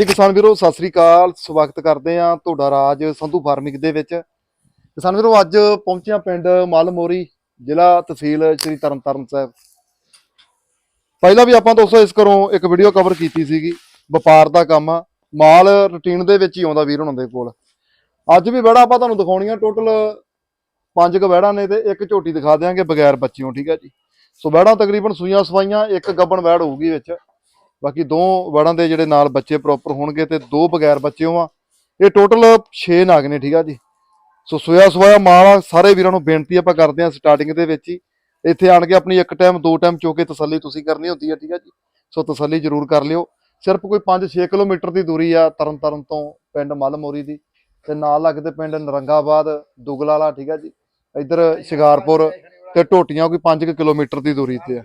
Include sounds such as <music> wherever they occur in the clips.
ਜੀ ਕਿਸਾਨ ਵੀਰੋ, ਸਤਿ ਸ੍ਰੀ ਅਕਾਲ। ਸਵਾਗਤ ਕਰਦੇ ਆ ਤੁਹਾਡਾ ਰਾਜ ਸੰਧੂ ਫਾਰਮਿੰਗ ਦੇ ਵਿੱਚ। ਕਿਸਾਨ ਵੀਰੋ, ਅੱਜ ਪਹੁੰਚਿਆ ਪਿੰਡ ਮਲਮੋਰੀ ਜ਼ਿਲ੍ਹਾ ਤਹਿਸੀਲ ਸ੍ਰੀ ਤਰਨਤਾਰਨ ਸਾਹਿਬ। ਪਹਿਲਾਂ ਵੀ ਆਪਾਂ ਦੋਸਤੋ ਇਸ ਘਰੋਂ ਇੱਕ ਵੀਡੀਓ ਕਵਰ ਕੀਤੀ ਸੀਗੀ, ਵਪਾਰ ਦਾ ਕੰਮ। ਆ ਮਾਲ ਰੂਟੀਨ ਦੇ ਵਿੱਚ ਹੀ ਆਉਂਦਾ ਵੀਰ ਹੁਣਾਂ ਦੇ ਕੋਲ। ਅੱਜ ਵੀ ਵੜਾ ਆਪਾਂ ਤੁਹਾਨੂੰ ਦਿਖਾਉਣੀਆਂ ਟੋਟਲ ਪੰਜ ਕੁ ਵਹਿੜਾਂ ਨੇ ਤੇ ਇੱਕ ਝੋਟੀ ਦਿਖਾ ਦਿਆਂਗੇ ਬਗੈਰ ਬੱਚਿਆਂ ਠੀਕ ਹੈ ਜੀ। ਸੋ ਵਹਿੜਾਂ ਤਕਰੀਬਨ ਸੂਈਆਂ ਸਵਾਈਆਂ ਇੱਕ ਗੱਬਣ ਵਹਿੜ ਹੋਊਗੀ ਵਿੱਚ। ਬਾਕੀ ਦੋ ਵੜਾਂ ਦੇ ਜਿਹੜੇ ਨਾਲ ਬੱਚੇ ਪ੍ਰੋਪਰ ਹੋਣਗੇ ਤੇ ਦੋ ਬਗੈਰ ਬੱਚਿਓ ਆ। ਇਹ ਟੋਟਲ 6 ਨਾਗ ਨੇ ਠੀਕ ਆ ਜੀ। ਸੋ ਸੋਇਆ ਸੋਇਆ ਮਾਲ ਆ, ਸਾਰੇ ਵੀਰਾਂ ਨੂੰ ਬੇਨਤੀ ਆਪਾਂ ਕਰਦੇ ਆ ਸਟਾਰਟਿੰਗ ਦੇ ਵਿੱਚ ਹੀ। ਇੱਥੇ ਆਣ ਕੇ ਆਪਣੀ ਇੱਕ ਟਾਈਮ ਦੋ ਟਾਈਮ ਚੋ ਕੇ ਤਸੱਲੀ ਤੁਸੀਂ ਕਰਨੀ ਹੁੰਦੀ ਹੈ ਠੀਕ ਆ ਜੀ। ਸੋ ਤਸੱਲੀ ਜ਼ਰੂਰ ਕਰ ਲਿਓ। ਸਿਰਫ ਕੋਈ 5-6 ਕਿਲੋਮੀਟਰ ਦੀ ਦੂਰੀ ਆ ਤਰਨਤਾਰਨ ਤੋਂ ਪਿੰਡ ਮਲਮੋਰੀ ਦੀ। ਤੇ ਨਾਲ ਲੱਗਦੇ ਪਿੰਡ ਨਰੰਗਾਬਾਦ ਦੁਗਲਾਲਾ ਠੀਕ ਆ ਜੀ। ਇੱਧਰ ਸ਼ਿਕਾਰਪੁਰ ਤੇ ਟੋਟੀਆਂ ਕੋਈ 5 ਕਿਲੋਮੀਟਰ ਦੀ ਦੂਰੀ ਤੇ ਆ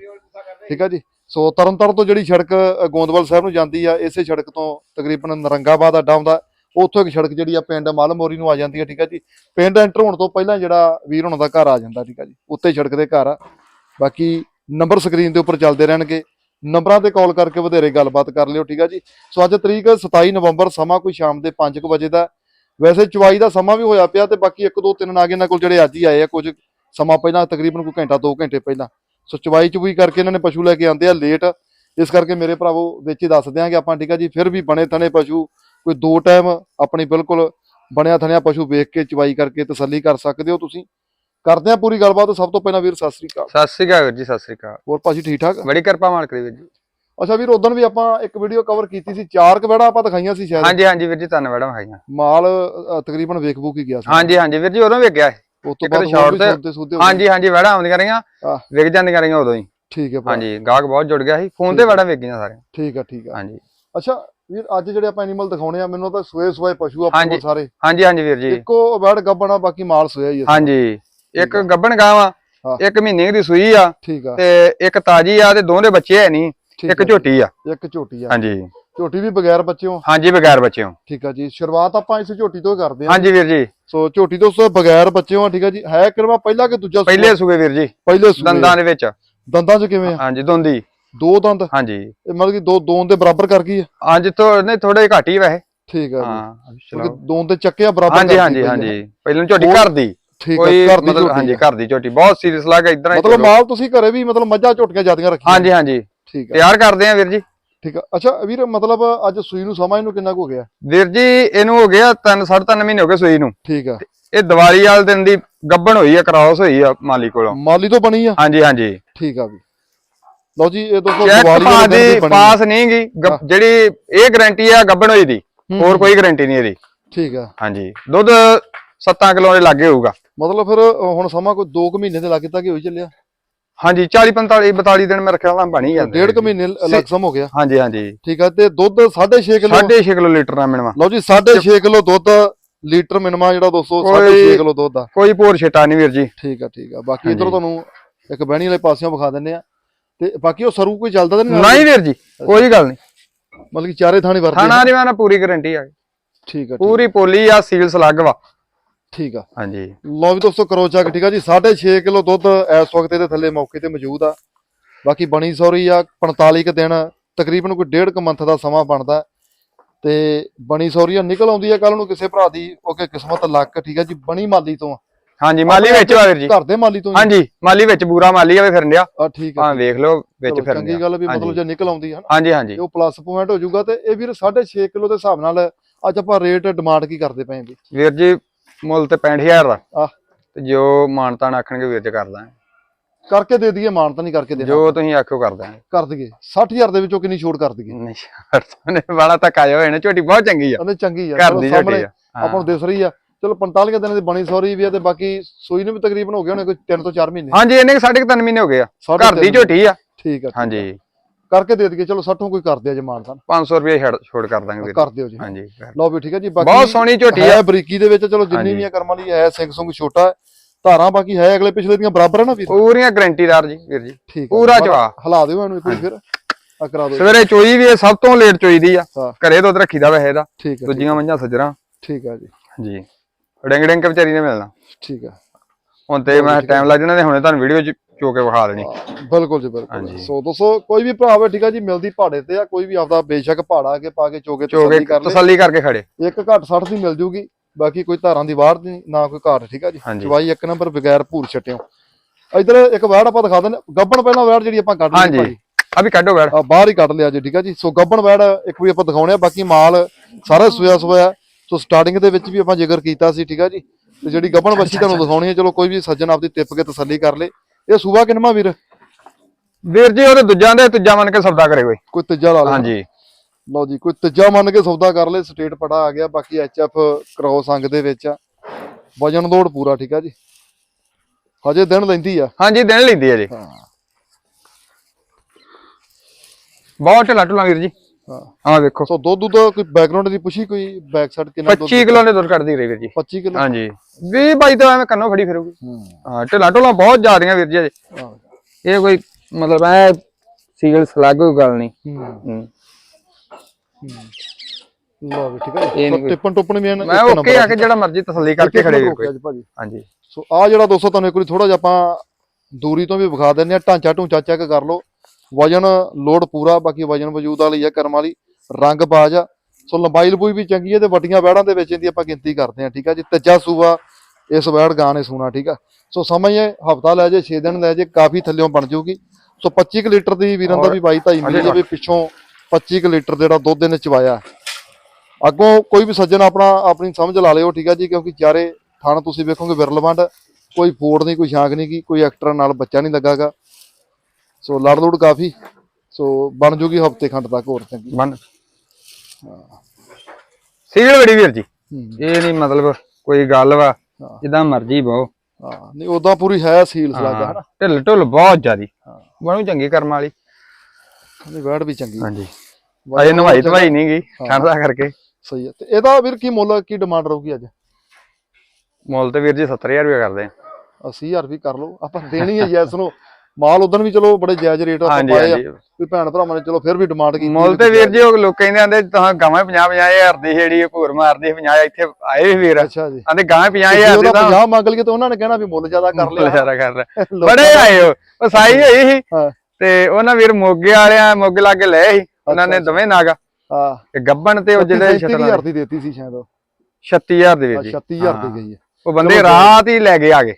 ਠੀਕ ਆ ਜੀ। ਸੋ ਤਰਨਤਾਰਨ ਤੋਂ ਜਿਹੜੀ ਸੜਕ ਅ, ਗੋਂਦਵਾਲ ਸਾਹਿਬ ਨੂੰ ਜਾਂਦੀ ਆ ਇਸੇ ਸੜਕ ਤੋਂ ਤਕਰੀਬਨ ਨਰੰਗਾਬਾਦ ਅੱਡਾ ਆਉਂਦਾ। ਉੱਥੋਂ ਇੱਕ ਸੜਕ ਜਿਹੜੀ ਆ ਪਿੰਡ ਮਲਮੋਰੀ ਨੂੰ ਆ ਜਾਂਦੀ ਆ ਠੀਕ ਆ ਜੀ। ਪਿੰਡ ਐਂਟਰ ਹੋਣ ਤੋਂ ਪਹਿਲਾਂ ਜਿਹੜਾ ਵੀਰ ਹੁਣਾਂ ਦਾ ਘਰ ਆ ਜਾਂਦਾ ਠੀਕ ਆ ਜੀ। ਉੱਤੇ ਸੜਕ ਦੇ ਘਰ ਆ। ਬਾਕੀ ਨੰਬਰ ਸਕਰੀਨ ਦੇ ਉੱਪਰ ਚੱਲਦੇ ਰਹਿਣਗੇ। ਨੰਬਰਾਂ ਤੇ ਕਾਲ ਕਰਕੇ ਵਧੇਰੇ ਗੱਲਬਾਤ ਕਰ ਲਿਓ ਠੀਕ ਆ ਜੀ। ਸੋ ਅੱਜ ਤਰੀਕ 27 ਨਵੰਬਰ ਸਮਾਂ ਕੋਈ ਸ਼ਾਮ ਦੇ 5 ਵਜੇ ਦਾ। ਵੈਸੇ ਚਵਾਈ ਦਾ ਸਮਾਂ ਵੀ ਹੋਇਆ ਪਿਆ ਤੇ ਬਾਕੀ ਇੱਕ ਦੋ ਤਿੰਨ ਨਾਗ ਇਹਨਾਂ ਕੋਲ ਜਿਹੜੇ ਅੱਜ ਹੀ ਆਏ ਆ ਕੁਝ ਸਮਾਂ ਪਹਿਲਾਂ ਤਕਰੀਬਨ ਕੋਈ ਘੰਟਾ 2 ਘੰਟੇ ਪਹਿਲਾਂ। ਸੋ ਚਵਾਈ ਚੁਵਾਈ ਕਰਕੇ ਇਹਨਾਂ ਨੇ ਪਸ਼ੂ ਲੈ ਕੇ ਆਂਦੇ ਆ ਲੇਟ ਇਸ ਕਰਕੇ ਮੇਰੇ ਭਰਾਵੋ ਵਿੱਚ ਹੀ ਦੱਸ ਦਿਆਂਗੇ ਆਪਾਂ ਠੀਕ ਆ ਜੀ ਫਿਰ ਵੀ ਬਣੇ ਥਣੇ ਪਸ਼ੂ। ਕੋਈ ਦੋ ਟਾਈਮ ਆਪਣੀ ਬਿਲਕੁਲ ਬਣਿਆ ਥਣਿਆ ਪਸ਼ੂ ਵੇਖ ਕੇ ਚਵਾਈ ਕਰਕੇ ਤਸੱਲੀ ਕਰ ਸਕਦੇ ਹੋ ਤੁਸੀਂ। ਕਰਦੇ ਆ ਪੂਰੀ ਗੱਲਬਾਤ। ਸਭ ਤੋਂ ਪਹਿਲਾਂ ਵੀਰ ਸਤਿ ਸ੍ਰੀ ਅਕਾਲ। ਸਤਿ ਸ੍ਰੀ ਅਕਾਲ ਵੀਰ ਜੀ ਸਤਿ ਸ੍ਰੀ ਅਕਾਲ। ਹੋਰ ਭਾਜੀ ਠੀਕ ਠਾਕ? ਬੜੀ ਕਿਰਪਾ ਮਾਲਕ ਦੀ ਵੀਰ ਜੀ। ਅੱਛਾ ਵੀਰ ਉਦੋਂ ਵੀ ਆਪਾਂ ਇੱਕ ਵੀਡੀਓ ਕਵਰ ਕੀਤੀ ਸੀ ਚਾਰ ਕੁ ਵੜਾ ਆਪਾਂ ਦਿਖਾਈਆਂ ਸੀ ਸ਼ਾਇਦ। ਹਾਂਜੀ ਹਾਂਜੀ ਵੀਰ ਜੀ ਤੁਹਾਨੂੰ ਮੈਡਮ ਮਾਲ ਤਕਰੀਬਨ ਵੇਖ ਬੂਕ ਹੀ ਗਿਆ ਸੀ। ਹਾਂਜੀ ਹਾਂਜੀ ਵੀਰ ਜੀ ਉਦੋਂ ਵੀ ਗਿਆ ਸੀ। ਉਸ ਤੋਂ ਬਾਅਦ ਵੀ ਤੇ-। ਹਾਂਜੀ ਹਾਂਜੀ ਵੜਾ ਆਉਂਦੀਆਂ ਰਹੀਆਂ। ਵਿਕ ਜਾਂਦੀਆਂ ਰਹੀਆਂ ਉਦੋਂ ਹੀ। ਠੀਕ ਹੈ ਹਾਂਜੀ ਗਾਹਕ ਬਹੁਤ ਜੁੜ ਗਿਆ ਸੀ। ਫੋਨ ਤੇ। ਵੜਾ ਵਿਕ ਗਈਆਂ ਸਾਰੀਆਂ। ਠੀਕ ਹੈ ਠੀਕ ਹੈ। ਹਾਂਜੀ। ਅੱਛਾ ਵੀਰ ਅੱਜ ਜਿਹੜੇ ਆਪਾਂ ਐਨੀਮਲ ਦਿਖਾਉਣੇ ਆ ਮੈਨੂੰ ਤਾਂ ਸੋਏ ਸੋਏ ਪਸ਼ੂ ਆਪਣੇ ਕੋਲ। ਸਾਰੇ। ਹਾਂਜੀ ਹਾਂਜੀ ਵੀਰ ਜੀ। ਇੱਕੋ ਵੜ ਗੱਬਣਾ ਬਾਕੀ ਮਾਲ ਸੋਇਆ ਹੀ ਹਾਂਜੀ। ਇੱਕ ਆ। ਗੱਬਣ ਗਾਂ ਹਾਂ। ਵਾ ਇੱਕ ਮਹੀਨੇ ਦੀ ਸੂਈ ਆ ਠੀਕ ਆ। ਤੇ ਇੱਕ ਤਾਜੀ ਆ ਤੇ ਦੋਨੇ ਬੱਚੇ ਹੈ ਨਹੀਂ। ਇੱਕ ਆ, ਝੋਟੀ ਆ। ਇੱਕ ਝੋਟੀ ਆ। ਹਾਂਜੀ। ਝੋਟੀ ਵੀ ਬਗੈਰ ਬੱਚਿਓ? ਹਾਂਜੀ ਬਗੈਰ ਬੱਚਿਓ। ਠੀਕ ਆ ਜੀ ਸ਼ੁਰੂਆਤ ਆਪਾਂ ਇਸ ਝੋਟੀ ਤੋਂ ਹੀ ਕਰਦੇ ਆ ਹਾਂਜੀ ਵੀਰ ਜੀ। ਸੋ ਝੋਟੀ ਦੋਸਤੋ ਬਗੈਰ ਬੱਚਿਓ ਆ ਠੀਕ ਆ ਜੀ। ਹੈ ਕਿਰਵਾ ਪਹਿਲਾ ਕਿ ਦੂਜਾ? ਪਹਿਲੇ ਸੂਏ ਵੀਰ ਜੀ। ਪਹਿਲੇ ਸੂਏ। ਦੰਦਾਂ ਦੇ ਵਿੱਚ। ਦੰਦਾਂ 'ਚ ਕਿਵੇਂ ਆ? ਹਾਂਜੀ ਦੋਂਦੀ। ਦੋ ਦੰਦ? ਹਾਂਜੀ। ਇਹ ਮਤਲਬ ਕਿ ਦੋ ਦੋਨ ਦੇ ਬਰਾਬਰ ਕਰ ਗਈ ਆ? ਹਾਂਜੀ ਥੋੜੇ ਥੋੜੇ ਘੱਟ ਹੀ ਵੈਸੇ। ਠੀਕ ਆ ਜੀ। ਹਾਂ ਦੋਨ ਦੇ ਚੱਕੇ ਆ ਬਰਾਬਰ ਹਾਂਜੀ ਹਾਂਜੀ ਹਾਂਜੀ। ਪਹਿਲਾਂ ਝੋਟੀ ਘਰ ਦੀ। ਠੀਕ ਆ ਘਰ ਦੀ ਝੋਟੀ ਹਾਂਜੀ। ਘਰ ਦੀ ਝੋਟੀ। ਬਹੁਤ ਸੀਰੀਅਸ ਲੱਗਾ ਇਦਾਂ ਹੀ ਮਤਲਬ ਮਾਲ ਤੁਸੀਂ ਘਰੇ ਵੀ ਮਤਲਬ ਮੱਝਾਂ ਝੋਟੀਆਂ ਜਿਆਦੀਆਂ ਰੱਖੀਆਂ। ਹਾਂਜੀ ਹਾਂਜੀ। ਠੀਕ ਆ। ਤਿਆਰ ਕਰਦੇ ਆ ਵੀਰ ਜੀ। ਠੀਕ ਆ। ਅੱਛਾ ਵੀਰ ਮਤਲਬ ਅੱਜ ਸੂਈ ਨੂੰ ਸਮਾਂ ਇਹਨੂੰ ਕਿੰਨਾ ਕੁ ਹੋ ਗਿਆ? ਵੀਰ ਜੀ ਇਹਨੂੰ ਹੋ ਗਿਆ 3 3.5 ਮਹੀਨੇ ਹੋ ਗਏ ਸੂਈ ਨੂੰ। ਠੀਕ ਆ। ਇਹ ਦੀਵਾਲੀ ਵਾਲੇ ਦਿਨ ਦੀ ਗੱਬਣ ਹੋਈ ਆ ਕ੍ਰਾਸ ਹੋਈ ਆ ਮਾਲੀ ਕੋਲੋਂ। ਮਾਲੀ ਤੋਂ ਬਣੀ ਆ? ਹਾਂਜੀ ਹਾਂਜੀ। ਠੀਕ ਆ ਵੀ। ਲਓ ਜੀ ਇਹ ਦੋਸਤੋ ਦੀਵਾਲੀ ਵਾਲੇ ਦਿਨ ਦੀ ਬਣੀ। ਪਾਸ ਨਹੀਂ ਗਈ। ਜਿਹੜੀ ਇਹ ਗਾਰੰਟੀ ਆ ਗੱਬਣ ਹੋਈ ਦੀ। ਹੋਰ। ਕੋਈ ਗਾਰੰਟੀ ਨਹੀਂ ਇਹਦੀ। ਠੀਕ ਆ। ਹਾਂਜੀ। ਦੁੱਧ 7 ਕਿਲੋ ਦੇ ਲਾਗੇ ਹੋਊਗਾ। ਮਤਲਬ ਫਿਰ ਹੁਣ ਸਮਾਂ ਕੋਈ 2 ਕੁ ਮਹੀਨੇ ਦੇ ਲਾਗੇ ਤੱਕ ਹੋਈ ਚੱਲਿਆ। ਹਾਂਜੀ 40 45 42 ਦਿਨ ਮੇਰੇ ਖਿਆਲ ਨਾਲ ਬਣੀ ਜਾਂਦੇ ਡੇਢ ਕੁ ਮਹੀਨੇ ਲਗਸਮ ਹੋ ਗਿਆ। ਹਾਂਜੀ ਹਾਂਜੀ। ਠੀਕ ਆ ਤੇ ਦੁੱਧ 6.5 ਕਿਲੋ 6.5 ਕਿਲੋ ਲੀਟਰ ਦਾ ਮਿਣਵਾ ਲਓ ਜੀ 6.5 ਕਿਲੋ ਦੁੱਧ ਲੀਟਰ ਮਿਨਮਾ ਜਿਹੜਾ ਦੋਸਤੋ ਕੋਈ- 6.5 ਕਿਲੋ ਦੁੱਧ ਆ। ਕੋਈ ਭੋਰ ਛਟਾ ਨਹੀਂ ਵੀਰ ਜੀ। ਠੀਕ ਆ ਠੀਕ ਆ। ਬਾਕੀ ਇਧਰ। ਤੁਹਾਨੂੰ ਇੱਕ ਬਹਿਣੀ ਵਾਲੇ ਪਾਸਿਓਂ ਵਿਖਾ ਦਿੰਨੇ ਆ। ਤੇ ਬਾਕੀ ਉਹ ਸਰੂ ਕੋਈ ਚੱਲਦਾ ਤਾਂ ਨਹੀਂ ਨਹੀਂ ਵੀਰ ਜੀ ਕੋਈ ਗੱਲ ਨਹੀਂ। ਮਤਲਬ ਕਿ ਚਾਰੇ ਥਾਣੀ ਵਰਤੇ ਥਾਣਾ ਦੀ ਮੈਂ ਪੂਰੀ ਗਾਰੰਟੀ ਆ ਠੀਕ ਆ। ਪੂਰੀ ਪੋਲੀ ਆ ਸੀਲ ਸਲੱਗ ਵਾ। ਠੀਕ ਆ। ਹਾਂਜੀ। ਲਓ ਵੀ ਦੋਸਤੋ ਕਰੋ ਚੱਕ ਠੀਕ ਆ ਜੀ? 6.5 ਕਿਲੋ ਦੁੱਧ ਇਸ ਵਕਤ ਇਹਦੇ ਥੱਲੇ ਮੌਕੇ ਤੇ ਮੌਜੂਦ ਆ। ਬਾਕੀ ਬਣੀ ਸੌਰੀ ਆ 45 ਕ ਦਿਨ ਤਕਰੀਬਨ ਕੋਈ ਡੇਢ ਕ ਮੰਥ ਦਾ ਸਮਾਂ ਬਣਦਾ। ਤੇ ਬਣੀ ਸੌਰੀ ਆ ਨਿਕਲ ਆਉਂਦੀ ਆ ਕੱਲ ਨੂੰ ਕਿਸੇ ਭਰਾ ਦੀ ਓਕੇ ਕਿਸਮਤ ਲੱਕ ਠੀਕ ਆ ਜੀ? ਬਣੀ ਮਾਲੀ ਤੋਂ ਆ। ਹਾਂਜੀ ਮਾਲੀ ਵਿੱਚ ਵਾ ਵੀਰ ਜੀ। ਘਰ ਦੇ ਮਾਲੀ ਤੋਂ ਹਾਂਜੀ ਮਾਲੀ ਵਿੱਚ ਬੂਰਾ ਮਾਲੀ ਆਵੇ ਫਿਰਨ ਡਿਆ। ਆ ਠੀਕ ਆ। ਹਾਂ ਵੇਖ ਲਓ ਵਿੱਚ ਫਿਰਨ ਚੰਗੀ ਗੱਲ ਆ ਵੀ ਮਤਲਬ। ਜੇ ਨਿਕਲ ਆਉਂਦੀ ਹੈ ਹਾਂਜੀ ਹਾਂਜੀ। ਉਹ ਪਲੱਸ ਪੁਆਇੰਟ ਹੋ ਜਾਊਗਾ ਤੇ ਇਹ ਵੀਰ 6.5 ਕਿਲੋ ਦੇ ਹਿਸਾਬ ਨਾਲ ਅੱਜ ਆਪਾਂ ਰੇਟ ਡਿਮਾਂਡ ਕੀ ਕਰਦੇ ਪਏ ਜੀ? ਵੀਰ ਜੀ ਮੁੱਲ ਤੇ 65000 ਦਾ। ਆਹ। ਤੇ ਜੋ ਮਾਨਤਾਨ ਆਖਣਗੇ ਵੀਰ ਜੀ ਕਰ ਦਾਂਗੇ। ਕਰਕੇ ਦੇ ਦਈਏ ਮਾਨਤਾ ਨਹੀਂ ਕਰਕੇ ਦੇਣਾ। ਜੋ ਤੁਸੀਂ ਆਖੋ ਕਰ ਦਾਂਗੇ। ਕਰ ਦਈਏ। 60000 ਦੇ ਵਿੱਚੋਂ ਕਿੰਨੀ ਛੋਟ ਕਰ ਦਈਏ? ਨਹੀਂ ਵਾਲਾ ਤੱਕ ਆਇਆ ਹੋਏ ਨੇ ਝੋਟੀ ਬਹੁਤ ਚੰਗੀ ਆ। ਕਹਿੰਦੇ ਚੰਗੀ ਆ। ਘਰ ਦੀ ਝੋਟੀ ਆ। ਆਪਾਂ ਨੂੰ ਦਿਸ ਰਹੀ ਆ। ਚਲੋ 45 ਦਿਨਾਂ ਦੀ ਬਣੀ ਸੌਰੀ ਵੀ ਆ ਤੇ ਬਾਕੀ ਸੂਈ ਨੂੰ ਵੀ ਤਕਰੀਬਨ ਹੋ ਗਿਆ ਹੋਣੇ ਕੋਈ 3 ਤੋਂ 4 ਮਹੀਨੇ। ਹਾਂਜੀ ਇਹਨੇ ਸਾਢੇ ਕੁ ਤਿੰਨ ਮਹੀਨੇ ਹੋ ਗਏ ਆ। ਘਰ ਦੀ ਝੋਟੀ ਆ ਠੀਕ ਆ। ਹਾਂਜੀ। ਕਰਕੇ ਦੇ ਦਈਏ ਚਲੋ 60 ਕੋਈ ਕਰ ਦਿਆ ਜੇ ਮਾਨਤਾ 500 ਰੁਪਏ ਛੱਡ ਛੋੜ ਕਰ ਦਾਂਗੇ ਕਰ ਦਿਓ ਜੀ। ਹਾਂਜੀ ਲਓ ਵੀ ਠੀਕ ਹੈ ਜੀ ਬਾਕੀ ਬਹੁਤ ਸੋਹਣੀ ਝੋਟੀ ਆ। ਹੈ ਬਰੀਕੀ ਦੇ ਵਿੱਚ ਚਲੋ ਜਿੰਨੀ। ਵੀ ਆ ਕਰਮਾਂ ਲਈ ਹੈ ਸਿੰਘ ਸੁੰਗ ਛੋਟਾ ਧਾਰਾਂ ਬਾਕੀ ਹੈ ਅਗਲੇ ਪਿਛਲੇ ਦੀਆਂ ਬਰਾਬਰ ਹੈ ਨਾ ਵੀਰ? ਪੂਰੀਆਂ ਗਰੰਟੀਦਾਰ ਜੀ ਵੀਰ ਜੀ। ਠੀਕ ਆ। ਪੂਰਾ ਚਵਾ ਹਿਲਾ ਦਿਓ ਇਹਨੂੰ ਇੱਕ ਵਾਰੀ ਫਿਰ ਆ ਕਰਾ ਦਿਓ। ਸਵੇਰੇ ਚੋਈ ਵੀ ਇਹ ਸਭ ਤੋਂ ਲੇਟ ਚੋਈ ਦੀ ਆ। ਘਰੇ ਦੁੱਧ ਰੱਖੀਦਾ ਵੈਸੇ ਇਹਦਾ। ਦੂਜੀਆਂ ਮੰਝਾਂ ਸੱਜਰਾਂ। ਠੀਕ ਹੈ ਜੀ। ਜੀ ਡਿੰਗ ਡਿੰਗ ਕੇ ਵਿਚਾਰੀ ਨੇ ਮਿਲਣਾ। ਠੀਕ ਹੈ ਹੁਣ ਤੇ ਮੈਂ ਟਾਈਮ ਲੱਗ ਜਾਣਾ ਤੇ ਹੁਣੇ ਤੁਹਾਨੂੰ ਵੀਡੀਓ ਚ ਚੋ ਕੇ ਵਿਖਾ ਦੇਣੀ। ਬਿਲਕੁਲ ਜੀ ਬਿਲਕੁਲ। ਸੋ ਦੋਸਤੋ ਕੋਈ ਵੀ ਭਰਾ ਹੋਵੇ ਠੀਕ ਆ ਜੀ ਮਿਲਦੀ ਪਹਾੜੇ ਤੇ ਆ ਕੋਈ ਵੀ ਆਪਦਾ ਬੇਸ਼ੱਕ ਪਹਾੜਾ ਕੇ ਪਾ ਕੇ ਚੋਗੇ ਚੋ ਕੇ ਤਸੱਲੀ ਕਰ ਲੇ। ਤਸੱਲੀ ਕਰਕੇ ਖੜੇ। ਇੱਕ ਘੱਟ 60 ਦੀ ਮਿਲ ਜੂਗੀ ਬਾਕੀ ਕੋਈ ਧਾਰਾਂ ਦੀ ਵਾੜ ਨਹੀਂ ਨਾ ਕੋਈ ਘਾਟ ਠੀਕ ਆ ਜੀ। ਚਵਾਈ ਇੱਕ ਨੰਬਰ ਬਗੈਰ ਭੂਰ ਛਟਿਓ। ਇਧਰ ਇੱਕ ਵਾੜ ਆਪਾਂ ਦਿਖਾ ਦਿੰਦੇ ਗੱਬਣ ਪਹਿਲਾਂ ਵਾੜ ਜਿਹੜੀ ਆਪਾਂ ਕੱਢ ਲਈ ਹਾਂਜੀ। ਆ ਵੀ ਕੱਢੋ ਬੈੜ ਆ ਬਾਹਰ ਹੀ ਕੱਢ ਲਿਆ ਜੀ ਠੀਕ ਆ ਜੀ। ਸੋ ਗੱਬਣ ਵੈੜ ਇੱਕ ਵੀ ਆਪਾਂ ਦਿਖਾਉਣੇ ਆ ਬਾਕੀ ਮਾਲ ਸਾਰਾ ਸੋਇਆ ਸੋਇਆ। ਸੋ ਸਟਾਰਟਿੰਗ ਦੇ ਵਿੱਚ ਵੀ ਆਪਾਂ ਜ਼ਿਕਰ ਕੀਤਾ ਸੀ ਠੀਕ ਆ ਜੀ। ਤੇ ਜਿਹੜੀ ਗੱਬਣ ਬੱਚੀ ਤੁਹਾਨੂੰ ਦਿਖਾਉਣੀ ਹੈ ਚਲੋ ਕੋਈ ਵੀ ਸੱਜਣ ਆਪਦੀ ਟਿੱਪ ਕੇ ਤਸੱਲੀ ਕਰ ਲੇ। ਇਹ ਸੂਬਾ ਕਿਨਮਾ ਵੀਰ? ਵੀਰ ਜੀ ਉਹਦੇ ਦੂਜਿਆਂ ਦੇ ਤੀਜਾ ਮੰਨ ਕੇ ਸੌਦਾ ਕਰੇ ਕੋਈ। ਕੋਈ ਤੀਜਾ ਲਾ ਲੇ। ਹਾਂਜੀ। ਲਓ ਜੀ ਕੋਈ ਤੀਜਾ ਮੰਨ ਕੇ ਸੌਦਾ ਕਰ ਲੇ ਸਟੇਟ ਪੜਾ ਆ ਗਿਆ ਬਾਕੀ ਐਚਐਫ ਕ੍ਰੋਸ ਅੰਗ ਦੇ ਵਿੱਚ। ਆ ਵਜਨ ਲੋਡ ਪੂਰਾ ਠੀਕ ਆ ਜੀ? ਹਜੇ ਦਿਨ ਲੈਂਦੀ ਆ। ਹਾਂਜੀ ਦਿਨ ਲੈਂਦੀ ਹੈ ਜੀ। ਹਾਂ। ਬਹੁਤ ਢਿੱਲਾ ਢੁੱਲਾ ਵੀਰ ਜੀ। ਹਾਂ। ਵੇਖੋ। ਸੋ ਦੁੱਧ ਦਾ ਕੋਈ ਬੈਕਗ੍ਰਾਉਂਡ ਦੀ ਪੁੱਛੀ ਕੋਈ? ਬੈਕ ਸਾਈਡ ਕਿੰਨਾ ਦੁੱਧ 25 ਕਿਲੋ ਦੇ ਦੁੱਧ ਕੱਢਦੀ ਰਹੀ ਵੀਰ ਜੀ। 25 ਕਿਲੋ? ਹਾਂਜੀ। 20 22 ਤੋਂ ਐਵੇਂ ਕੰਨੋਂ ਫੜੀ ਫਿਰੂਗੀ। ਹੂੰ। ਢਿੱਲਾ ਢੁੱਲਾ ਬਹੁਤ ਜ਼ਿਆਦੀਆਂ ਵੀਰ ਜੀ। ਇਹ ਕੋਈ ਮਤਲਬ ਐ ਸੀਗਲ ਸਲੱਗ ਕੋਈ ਗੱਲ ਨਹੀਂ। ਹੂੰ। ਹੂੰ। ਲਓ ਵੀ ਠੀਕ ਹੈ ਇਹ ਨੀ ਕੋਈ- ਟਿੱਪਣ ਟੁੱਪਣ ਵੀ ਇਹਨਾਂ ਮੈਂ ਓਕੇ ਆ ਕੇ ਜਿਹੜਾ ਮਰਜ਼ੀ ਤਸੱਲੀ ਕਰਕੇ ਖੜੇ ਕੋਈ। ਜੀ ਹਾਂਜੀ। ਸੋ ਆ ਜਿਹੜਾ ਦੋਸਤੋ ਤੁਹਾਨੂੰ ਇੱਕ ਵਾਰੀ ਥੋੜਾ ਜਿਹਾ ਆਪਾਂ ਦੂਰੀ ਤੋਂ ਵੀ ਵਿਖਾ ਦਿੰਦੇ ਆ ਢਾਂਚਾ ਢੂੰਚਾ ਚੈੱਕ ਕਰ ਲਓ। ਵਜਨ ਲੋਡ ਪੂਰਾ ਬਾਕੀ ਵਜਨ ਵਜੂਦ ਵਾਲੀ ਆ ਕਰਮ ਵਾਲੀ ਰੰਗ ਬਾਜ ਆ। ਸੋ ਲੰਬਾਈ ਲਬੂਈ ਵੀ ਚੰਗੀ ਹੈ ਤੇ ਵੱਡੀਆਂ ਵੈੜਾਂ ਦੇ ਵਿੱਚ ਇਹਦੀ ਆਪਾਂ ਗਿਣਤੀ ਕਰਦੇ ਆ ਠੀਕ ਆ ਜੀ? ਤੀਜਾ ਸੂਆ ਇਸ ਵੈੜ ਗਾਂ ਨੇ ਸੂਣਾ ਠੀਕ ਆ? ਸੋ ਸਮਝੇ ਹਫਤਾ ਲੈ ਜੇ 6 ਦਿਨ ਲੈ ਜੇ ਕਾਫੀ ਥੱਲਿਓਂ ਬਣ ਜਾਊਗੀ ਸੋ 25 ਕੁ ਲੀਟਰ ਦੀ ਵੀਰਾਂ ਦਾ ਵੀ ਬਾਈ ਢਾਈ ਮਿਲੀ ਜਾਵੇ ਪਿੱਛੋਂ 25 ਕੁ ਲੀਟਰ ਜਿਹੜਾ ਦੁੱਧ ਇਹਨੇ ਚਵਾਇਆ। ਅੱਗੋਂ ਕੋਈ ਵੀ ਸੱਜਣ ਆਪਣਾ ਆਪਣੀ ਸਮਝ ਲਾ ਲਿਓ ਠੀਕ ਆ ਜੀ? ਕਿਉਂਕਿ ਚਾਰੇ ਥਣ ਤੁਸੀਂ ਵੇਖੋਗੇ ਵਿਰਲਵੰਡ ਕੋਈ ਫੋੜ ਨਹੀਂ ਕੋਈ ਸ਼ਾਂਕ ਨਹੀਂ ਕੀ ਕੋਈ ਐਕਟਰ ਨਾਲ ਬੱਚਾ ਨਹੀਂ ਲੱਗਾਗਾ। ਸੋ ਲੜ ਲੁੜ ਕਾਫੀ। ਸੋ ਬਣ ਜੂਗੀ ਹਫ਼ਤੇ ਖੰਡ ਤੱਕ ਹੋਰ ਚੰਗੀ। ਬਣ। ਸੀਗਲ ਬੜੀ ਵੀਰ ਜੀ। ਇਹ ਨਹੀਂ ਮਤਲਬ ਕੋਈ ਗੱਲ ਵਾ। ਜਿੱਦਾਂ ਮਰਜ਼ੀ ਬਹੁ। ਹਾਂ। ਨਹੀਂ ਉਦਾਂ ਪੂਰੀ ਹੈ ਸੀਲ ਸਲਾਗਾ ਹਨਾ ਢਿੱਲ ਢੁੱਲ ਬਹੁਤ ਜ਼ਿਆਦੀ। ਬਣੂ ਚੰਗੀ ਕਰਮ ਵਾਲੀ। ਨਹੀਂ ਵੈੜ ਵੀ ਚੰਗੀ। ਹਾਂਜੀ। ਅਜੇ ਨਵਾਈ ਧਵਾਈ ਨਹੀਂ ਗਈ ਠੰਡਾ ਕਰਕੇ। ਸਹੀ ਹੈ। ਤੇ ਇਹਦਾ ਵੀਰ ਕੀ ਮੁੱਲ ਕੀ ਡਿਮਾਂਡ ਰਹੂਗੀ ਅੱਜ? ਮੁੱਲ ਤੇ ਵੀਰ ਜੀ 70000 ਰੁਪਏ ਕਰਦੇ ਆ। 80000 ਵੀ ਕਰ ਲਓ। ਆਪਾਂ ਦੇਣੀ ਹੈ ਯੈਸ ਨੂੰ ਮਾਲ ਉਦੋਂ ਵੀ ਚਲੋ ਬੜੇ ਜਾਇਜ਼ ਰੇਟ ਹਾਂਜੀ ਪਾਏ ਆ। ਵੀ ਭੈਣ ਭਰਾਵਾਂ ਨੇ ਚਲੋ ਫਿਰ ਵੀ ਡਿਮਾਂਡ ਕੀਤੀ ਮੁੱਲ ਤੇ ਵੀਰ ਜੀ ਉਹ ਲੋਕ ਕਹਿੰਦੇ ਆਂਦੇ ਤਾਂ ਗਾਵਾਂ 50 50000 ਦੀ ਜਿਹੜੀ ਘੂਰ ਮਾਰਦੀ 50 ਇੱਥੇ ਆਏ ਵੀਰ। ਅੱਛਾ ਜੀ। ਆਂਦੇ ਗਾਂ 50000 ਜੇ ਦੀ ਤਾਂ 50 ਮੰਗ ਲਈਏ ਤਾਂ ਉਹਨਾਂ ਨੇ ਕਹਿਣਾ ਵੀ ਮੁੱਲ ਜ਼ਿਆਦਾ ਕਰ ਲਿਆ। ਗੁਜ਼ਾਰਾ ਕਰ ਰਿਹਾ ਲੋਕਾਂ ਬੜੇ ਆਏ ਉਹ ਸਾਈ ਹੋਈ ਸੀ। ਤੇ ਉਹਨਾਂ ਵੀਰ ਮੋਗੇ ਵਾਲਿਆਂ ਮੋਗੇ ਲਾਗੇ ਲਏ ਸੀ। ਉਹਨਾਂ ਨੇ ਦਵੇਂ ਨਾਗਾ। ਹਾਂ। ਤੇ ਗੱਬਣ ਤੇ ਉਹ ਜਿਹੜੇ 36000 ਦੀ ਦੇਤੀ ਸੀ ਸ਼ਾਇਦ ਉਹ। 36000 ਦੇ ਵਿੱਚ ਜੀ 36000 ਦੀ ਗਈ ਹੈ। ਉਹ ਬੰਦੇ ਰਾਤ ਹੀ ਲੈ ਕੇ ਆ ਗਏ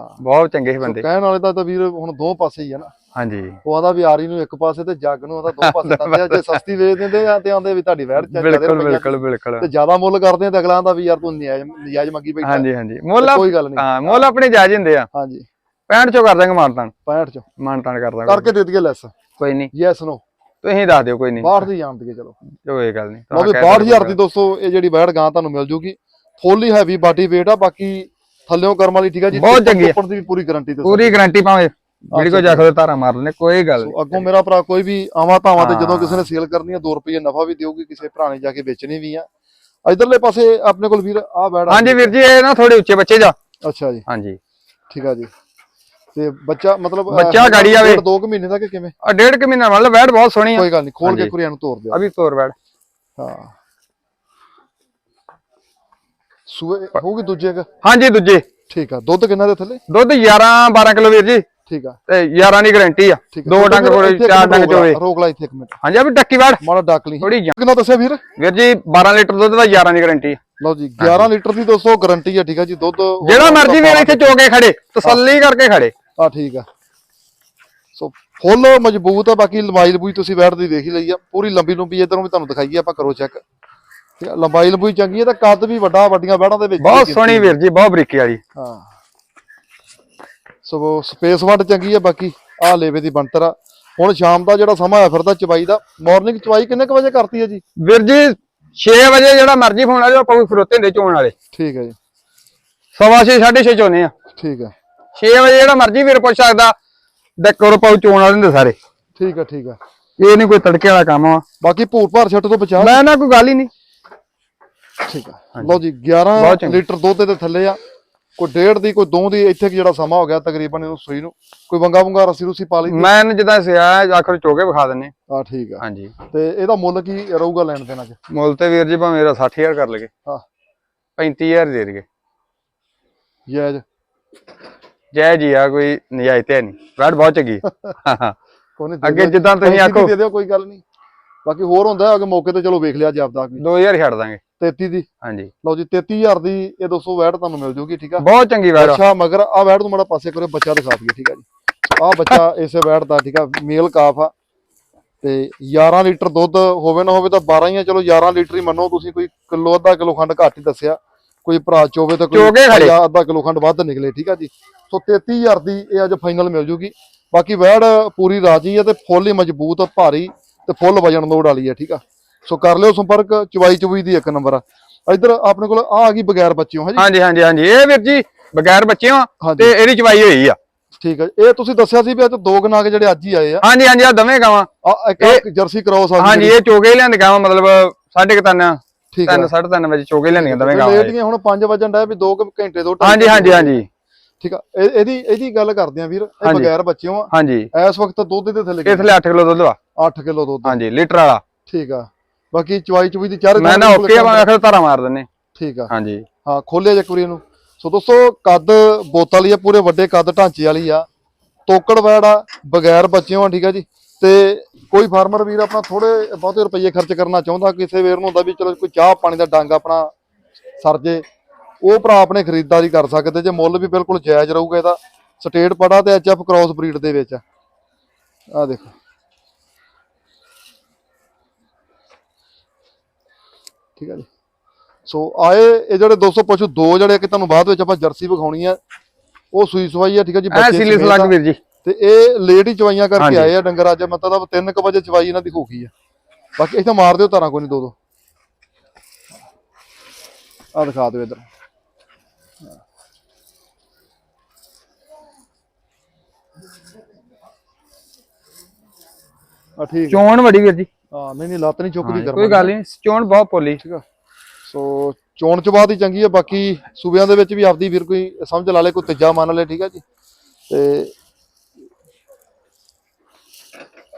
ਹਾਂ। ਬਹੁਤ ਚੰਗੇ ਸੀ ਬੰਦੇ। ਕਹਿਣ ਵਾਲੇ ਦਾ ਤਾਂ ਵੀਰ ਹੁਣ ਦੋ ਪਾਸੇ ਹੀ ਆ ਨਾ। ਹਾਂਜੀ। ਉਹ ਆਦਾ ਵੀ ਆਰੀ ਨੂੰ ਇੱਕ ਪਾਸੇ ਤੇ ਜੱਗ ਨੂੰ ਆਦਾ ਦੋ ਪਾਸੇ ਦਿੰਦੇ ਆ ਜੇ ਸਸਤੀ ਵੇਚ ਦਿੰਦੇ ਆ ਤੇ ਆਂਦੇ ਵੀ ਤੁਹਾਡੀ ਵੈੜ ਚੱਲ ਬਿਲਕੁਲ ਬਿਲਕੁਲ ਬਿਲਕੁਲ। ਤੇ ਜ਼ਿਆਦਾ ਮੁੱਲ ਕਰਦੇ ਆ ਤੇ ਅਗਲਾ ਆਂਦਾ ਵੀ ਯਾਰ ਤੂੰ ਨਜਾਇਜ਼ ਨਜਾਇਜ਼ ਮੰਗੀ ਬੈਠਾ। ਹਾਂਜੀ ਹਾਂਜੀ। ਮੁੱਲ ਕੋਈ ਗੱਲ ਨਹੀਂ। ਹਾਂ ਮੁੱਲ ਆਪਣੇ ਜਾਇਜ਼ ਹੁੰਦੇ ਆ। ਹਾਂਜੀ। 65 ਚੋਂ ਕਰ ਦਾਂਗੇ ਮਾਨਤਾਨ 65 ਚ। ਮਾਨਤਾਨ ਕਰ ਦਾਂਗੇ। ਕਰਕੇ ਦੇ ਦਈਏ ਲੈਸ। ਕੋਈ ਨਹੀਂ। ਯੈਸ ਨੋ ਤੁਸੀਂ ਦੱਸ ਦਿਓ ਕੋਈ ਨਹੀਂ। 62 ਦੀ ਜਾਣ ਦਈਏ ਚਲੋ। ਕੋਈ ਗੱਲ ਨਹੀਂ। ਵੀ 62000 ਦੀ ਦੋਸਤੋ ਇਹ ਜਿਹੜੀ ਵੈੜ ਗਾਂ ਤੁਹਾਨੂੰ ਮਿਲ ਜੂਗੀ। ਫੁੱਲੀ ਹੈਵੀ ਬਾਡੀ weight ਆ ਬਾਕੀ ਥੱਲਿਓਂ ਕਰਮ ਵਾਲੀ ਠੀਕ ਆ ਜੀ ਬਹੁਤ ਚੰਗੀ ਆ। ਉੱਪਰ ਦੀ ਵੀ ਪੂਰੀ ਗਾਰੰਟੀ ਤੇ ਪੂਰੀ ਗਾਰੰਟੀ ਪਾਵੇਂ ਜਿਹੜੀ ਕੋ ਜਾਖੋ ਧਾਰਾ ਮਾਰ ਲੈਣੇ ਕੋਈ ਗੱਲ ਨੀ। ਸੋ ਅੱਗੋਂ ਮੇਰਾ ਭਰਾ ਕੋਈ ਵੀ ਆਵਾਂ ਧਾਵਾਂ ਤੇ। ਜਦੋਂ ਕਿਸੇ ਨੇ ਸੇਲ ਕਰਨੀ ਆ 2 ਰੁਪਏ ਨਫਾ ਵੀ ਦਿਓਗੀ ਕਿਸੇ ਭਰਾ ਨੇ ਜਾ ਕੇ ਵੇਚਣੀ ਵੀ ਆ ਇਧਰਲੇ ਪਾਸੇ ਆਪਣੇ ਕੋਲ ਵੀਰ ਆ ਆ। ਹਾਂਜੀ ਵੀਰ ਜੀ ਇਹ ਨਾ ਥੋੜੇ ਉੱਚੇ ਬੱਚੇ ਜਾ ਅੱਛਾ ਜੀ ਹਾਂਜੀ ਠੀਕ ਆ ਜੀ ਤੇ ਬੱਚਾ ਮਤਲਬ ਬੱਚਾ ਗਾੜੀ ਆਵੇ। 2 ਕੁ ਮਹੀਨੇ ਦਾ ਕਿ ਕਿਵੇਂ ਆ ਡੇਢ ਕੁ ਮਹੀਨਾ ਮਤਲਬ ਵੈਟ ਬਹੁਤ ਸੋਹਣੀ ਆ ਕੋਈ ਗੱਲ ਨਹੀਂ ਖੋਲ ਕੇ ਹਾਂਜੀ। ਕੁਰੀਆਂ ਨੂੰ ਤੋੜ ਦਿਓ ਅਭੀ ਤੋਰ ਵੈਟ ਹਾਂ ਸੂਏ ਹੋਊਗੀ ਦੂਜੇ ਕ ਹਾਂਜੀ ਦੂਜੇ। ਠੀਕ ਆ। ਦੁੱਧ ਕਿੰਨਾ ਦੇ ਥੱਲੇ? ਦੁੱਧ 11 12 ਕਿਲੋ ਵੀਰ ਜੀ। ਠੀਕ ਆ। ਤੇ 11 ਦੀ ਗਾਰੰਟੀ ਆ। ਆ। ਦੋ ਡੰਗ ਕੋਲੇ ਚਾਰ ਡੰਗ ਚੋਵੇ। ਰੋਕ ਲਾ ਇੱਥੇ ਇੱਕ ਮਿੰਟ। ਹਾਂਜੀ ਅਭੀ ਡੱਕੀ ਵੜ। ਮਾੜਾ ਡੱਕ ਲਈ। ਥੋੜੀ ਜੀ ਕਿੰਨਾ ਦੱਸਿਆ ਵੀਰ? ਵੀਰ ਜੀ 12 ਲੀਟਰ ਦੁੱਧ ਦਾ 11 ਦੀ ਗਾਰੰਟੀ ਲਓ ਜੀ 11 ਲੀਟਰ ਦੀ ਦੋਸਤੋ ਗਾਰੰਟੀ ਆ ਠੀਕ ਆ ਜੀ ਦੁੱਧ ਜਿਹੜਾ ਮਰਜ਼ੀ ਵੀਰ ਇੱਥੇ ਚੋ ਕੇ ਖੜੇ ਤਸੱਲੀ ਕਰਕੇ ਖੜੇ। ਆ ਠੀਕ ਆ। ਸੋ ਫੁੱਲ ਮਜ਼ਬੂਤ ਆ ਬਾਕੀ ਲੰਬਾਈ ਲੰਬੂਈ ਤੁਸੀਂ ਬੈਠ ਦੀ ਦੇਖ ਹੀ ਲਈ ਆ। ਪੂਰੀ ਲੰਬੀ ਲੰਬੀ ਇਧਰੋਂ ਵੀ ਤੁਹਾਨੂੰ ਦਿਖਾਈਏ ਆਪਾਂ ਕਰੋ ਚੈੱਕ ਆ ਲੰਬਾਈ ਲੰਬੂਈ ਚੰਗੀ ਹੈ ਤੇ ਕੱਦ ਵੀ ਵੱਡਾ ਵੱਡੀਆਂ ਬੈੜਾਂ ਦੇ ਵਿੱਚ ਬਹੁਤ ਸੋਹਣੀ ਵੀਰ ਜੀ ਬਹੁਤ ਬਰੀਕੀ ਵਾਲੀ। ਹਾਂ। ਸੋ ਸਪੇਸ ਵੱਡ ਚੰਗੀ ਆ ਬਾਕੀ ਆ ਲੇਵੇ ਦੀ ਬੰਤਰ ਆ। ਹੁਣ ਸ਼ਾਮ ਦਾ ਜਿਹੜਾ ਸਮਾਂ ਆ ਫਿਰਦਾ ਚਵਾਈ ਦਾ ਮਾਰਨਿੰਗ ਚਵਾਈ ਕਿੰਨੇ ਕੁ ਵਜੇ ਕਰਤੀ ਹੈ ਜੀ? ਵੀਰ ਜੀ 6 ਵਜੇ ਜਿਹੜਾ ਮਰਜ਼ੀ ਫੋਨ ਆ ਜਾਓ ਆਪਾਂ ਵੀ ਖਰੋਤੇ ਹੁੰਦੇ ਚੋਣ ਵਾਲੇ। ਠੀਕ ਹੈ ਜੀ। ਸਵਾ ਛੇ, ਸਾਢੇ 6:30 ਚੋਨੇ ਆ। ਠੀਕ ਹੈ 6 ਵਜੇ ਜਿਹੜਾ ਮਰਜ਼ੀ ਵੀਰ ਪੁੱਛ ਸਕਦਾ ਡੈਕੋਰ ਪਾਉ ਚੋਣ ਵਾਲੇ ਹੁੰਦੇ ਸਾਰੇ। ਠੀਕ ਹੈ ਠੀਕ ਹੈ ਇਹ ਨਹੀਂ ਕੋਈ ਤੜਕੇ ਵਾਲਾ ਕੰਮ ਆ। ਬਾਕੀ ਭੂਰ ਭਾਰ ਛੱਟ ਤੋਂ ਬਚਾ। ਮੈਂ ਨਾ ਕੋਈ ਗੱਲ ਹੀ ਨਹੀਂ ਠੀਕ ਆ। ਲਓ ਜੀ 11 ਬਹੁਤ ਚੰਗੀ। ਲੀਟਰ ਦੁੱਧ ਦੇ ਥੱਲੇ ਆ। ਕੋਈ ਡੇਢ ਦੀ ਕੋਈ ਦੋ ਦੀ ਇੱਥੇ ਕੁ ਜਿਹੜਾ ਸਮਾਂ ਹੋ ਗਿਆ ਤਕਰੀਬਨ ਇਹਨੂੰ ਸੂਈ ਨੂੰ। ਕੋਈ ਵੰਗਾ ਵੰਗਾ ਰਸੀ ਰੂਸੀ ਪਾ ਲਈ ਮੈਂ ਜਿੱਦਾਂ ਸਿਆ ਆਖਰ ਚੋਕੇ ਵਿਖਾ ਦਿੰਨੇ। ਆ। ਠੀਕ ਆ। ਹਾਂਜੀ। ਤੇ ਇਹਦਾ ਮੁੱਲ ਕੀ ਰਹੂਗਾ ਲੈਣ ਦੇਣਾ ਚ ਮੁੱਲ ਤੇ ਵੀਰ ਜੀ ਭਾਵੇਂ ਮੇਰਾ 60000 ਕਰ ਲਗੇ ਹਾਂ। 35000 ਦੇ ਦੇਗੇ ਜਾਇਜ਼। ਜੈ ਜੀ ਆ ਕੋਈ ਨਜਾਇਜ਼ ਤੇ ਹੈ ਨਹੀਂ। ਵੈੜ ਬਹੁਤ ਚੰਗੀ। <laughs> ਅੱਗੇ ਜਿੱਦਾਂ ਤੁਸੀਂ ਆਖੋ। ਦੇ ਦਿਓ ਕੋਈ ਗੱਲ ਨਹੀਂ। ਬਾਕੀ ਹੋਰ ਹੁੰਦਾ ਅਗੇ ਮੌਕੇ ਤੇ ਚਲੋ ਵੇਖ ਲਿਆ ਜਾਪਦਾ ਕੋਈ। 2000 ਛੱਡ ਦਾਂਗੇ। 33 ਦੀ? ਹਾਂਜੀ। ਲਓ ਜੀ 33000 ਦੀ ਇਹ ਦੋਸਤੋ ਵੈਟ ਤੁਹਾਨੂੰ ਮਿਲ ਜੂਗੀ ਠੀਕ ਆ? ਬਹੁਤ ਚੰਗੀ ਆ। ਅੱਛਾ ਮਗਰ ਆ ਵੈਟ ਨੂੰ ਮਾੜਾ ਪਾਸੇ ਕਰੋ ਬੱਚਾ ਦਿਖਾ ਦਈਏ ਠੀਕ ਆ ਜੀ। ਆ ਬੱਚਾ ਇਸੇ ਵੈਟ ਦਾ ਠੀਕ ਆ ਮੇਲ ਕਾਫ ਆ। ਤੇ 11 ਲੀਟਰ ਦੁੱਧ ਹੋਵੇ ਨਾ ਹੋਵੇ ਤਾਂ 12 ਹੀ ਆ। ਚਲੋ 11 ਲੀਟਰ ਹੀ ਮੰਨੋ ਤੁਸੀਂ ਕੋਈ ਕਿਲੋ ਅੱਧਾ ਕਿਲੋ ਖੰਡ ਘੱਟ ਹੀ ਦੱਸਿਆ। ਕੋਈ ਭਰਾ ਚੋਵੇ ਤਾਂ ਕੋਈ ਅੱਧਾ ਕਿਲੋ ਖੰਡ ਵੱਧ ਨਿਕਲੇ ਠੀਕ ਆ ਜੀ। ਸੋ 33000 ਦੀ ਇਹ ਅੱਜ ਫਾਈਨਲ ਮਿਲ ਜੂਗੀ। ਬਾਕੀ ਵੈੜ ਪੂਰੀ ਰਾਜੀ ਆ ਤੇ ਫੁੱਲ ਹੀ ਮਜ਼ਬੂਤ ਭਾਰੀ ਤੇ ਫੁੱਲ ਵਜਨ ਲੋਡ ਵਾਲੀ ਆ ਠੀਕ ਆ। ਸੋ ਕਰ ਲਿਓ ਸੰਪਰਕ ਚਵਾਈ ਚੁਬਈ ਦੀ ਇੱਕ ਨੰਬਰ ਆ। ਇੱਧਰ ਆਪਣੇ ਕੋਲ ਆ ਆ ਗਈ ਬਗੈਰ ਬੱਚਿਓ ਹਾਂਜੀ ਹਾਂਜੀ ਹਾਂਜੀ ਹਾਂਜੀ। ਇਹ ਵੀਰ ਜੀ ਬਗੈਰ ਹਾਂਜੀ। ਤੇ ਇਹਦੀ ਚਵਾਈ ਹੋਈ ਆ। ਠੀਕ ਹੈ ਇਹ ਤੁਸੀਂ ਦੱਸਿਆ ਸੀ ਵੀ ਅੱਜ ਦੋ ਗਨਾਗ ਜਿਹੜੇ ਅੱਜ ਹੀ ਆਏ ਆ। ਹਾਂਜੀ ਹਾਂਜੀ ਆ ਦਵੇਂ ਗਾਵਾਂ। ਆ ਇੱਕ ਜਰਸੀ ਕ੍ਰੋਸ ਆ ਹਾਂਜੀ ਇਹ ਚੋਗੇ ਲਿਆਂਦੇ ਗਾਵਾਂ ਮਤਲਬ ਸਾਢੇ ਕੁ ਤਿੰਨ ਠੀਕ ਹੈ ਤਿੰਨ ਸਾਢੇ ਤਿੰਨ ਵਜੇ ਚੋਗੇ ਲਿਆਂਦੀਆਂ ਦਵੇਂ ਗਾਵਾਂ ਲੇਟ ਗਏ ਹੁਣ 5 ਵਜਣ ਦਾ ਵੀ 2 ਘੰਟੇ ਢਾਈ ਹਾਂਜੀ ਹਾਂਜੀ ਹਾਂਜੀ। ਠੀਕ ਆ। ਇਹ- ਇਹਦੀ ਇਹਦੀ ਗੱਲ ਕਰਦੇ ਆ ਵੀਰ ਇਹ। ਬਗੈਰ ਬੱਚਿਓ ਆ। ਹਾਂਜੀ। ਇਸ ਵਕਤ ਦੁੱਧ ਦੇ ਥੱਲੇ ਇਹ ਥਲੇ 8 ਕਿਲੋ ਦੁੱਧ ਵਾ। 8 ਕਿਲੋ ਦੁੱਧ। ਹਾਂਜੀ ਲੀਟਰ ਵਾਲਾ। ਠੀਕ ਆ। ਬਾਕੀ ਚਵਾਈ ਚੁਬਈ ਦੀ ਚਾਰੇ ਮੈਂ ਨਾ ਓਕੇ ਆ ਮੈਂ ਆਖਰ ਧਾਰਾ ਮਾਰ ਦਿੰਨੇ। ਠੀਕ ਆ। ਹਾਂਜੀ। ਹਾਂ ਖੋਲਿਆ ਜੇ ਕੁਰੀ ਇਹਨੂੰ। ਸੋ ਦੋਸਤੋ ਕੱਦ ਬੋਤ ਵਾਲੀ ਆ ਪੂਰੇ ਵੱਡੇ ਕੱਦ ਢਾਂਚੇ ਵਾਲੀ ਆ। ਤੋਕੜ ਵੈੜ ਆ ਬਗੈਰ ਬੱਚਿਓ ਆ ਠੀਕ ਆ ਜੀ। ਤੇ ਕੋਈ ਫਾਰਮਰ ਵੀਰ ਆਪਣਾ ਥੋੜੇ ਬਹੁਤੇ ਰੁਪਏ ਖਰਚ ਕਰਨਾ ਚਾਹੁੰਦਾ ਕਿਸੇ ਵੀਰ ਨੂੰ ਹੁੰਦਾ ਵੀ ਚਲੋ ਕੋਈ ਚਾਹ ਪਾਣੀ ਦਾ ਡੰਗ ਆਪਣਾ ਸਰ ਜੇ ਉਹ ਭਰਾ ਆਪਣੇ ਖਰੀਦਦਾਰੀ ਕਰ ਸਕਦੇ ਜੇ ਮੁੱਲ ਵੀ ਬਿਲਕੁਲ ਜਾਇਜ਼ ਰਹੂਗਾ ਇਹਦਾ। ਸਟੇਟ ਪੜਾ ਤੇ ਐਚਐਫ ਕ੍ਰਾਸ ਬਰੀਡ ਦੇ ਵਿੱਚ ਆ। ਦੇਖੋ। ਠੀਕ ਆ ਜੀ। ਸੋ ਆਏ ਇਹ ਜਿਹੜੇ 200 ਪਸ਼ੂ ਦੋ ਜਿਹੜੇ ਕਿ ਤੁਹਾਨੂੰ ਬਾਅਦ ਵਿੱਚ ਆਪਾਂ ਜਰਸੀ ਵਿਖਾਉਣੀ ਆ ਉਹ ਸੂਈ ਸਵਾਈ ਆ ਠੀਕ ਆ ਜੀ ਐ ਸਿਲੀ ਸਲੱਗ। ਵੀਰ ਜੀ। ਤੇ ਇਹ ਲੇਟ ਹੀ ਚਵਾਈਆਂ ਕਰਕੇ। ਆਏ ਆ ਡੰਗਰ ਅੱਜ ਮਤਲਬ 3:00 ਵਜੇ ਚਵਾਈ ਇਹਨਾਂ ਦੀ ਹੋ ਗਈ ਆ ਬਾਕੀ ਇੱਥੇ ਮਾਰ ਦਿਓ ਤਾਰਾਂ ਕੋਈ ਨਹੀਂ ਦੋ ਦੋ ਆ ਦਿਖਾ ਦਿਓ ਇਧਰ। ਆ ਠੀਕ ਚੋਣ ਵੱਡੀ ਵੀਰ ਜੀ। ਹਾਂ ਨਹੀਂ ਨਹੀਂ ਲੱਤ ਨਹੀਂ ਚੁੱਕਦੀ ਕਰਮ ਕੋਈ ਗੱਲ ਨਹੀਂ ਚੋਣ ਬਹੁਤ ਪੋਲੀ ਠੀਕ ਆ। ਸੋ ਚੋਣ ਚ ਬਾਅਦ ਹੀ ਚੰਗੀ ਹੈ ਬਾਕੀ ਸੂਬਿਆਂ ਦੇ ਵਿੱਚ ਵੀ ਆਪਦੀ ਵੀਰ ਕੋਈ ਸਮਝ ਲਾ ਲੇ ਕੋਈ ਤੀਜਾ ਮੰਨ ਲੇ ਠੀਕ ਆ ਜੀ। ਤੇ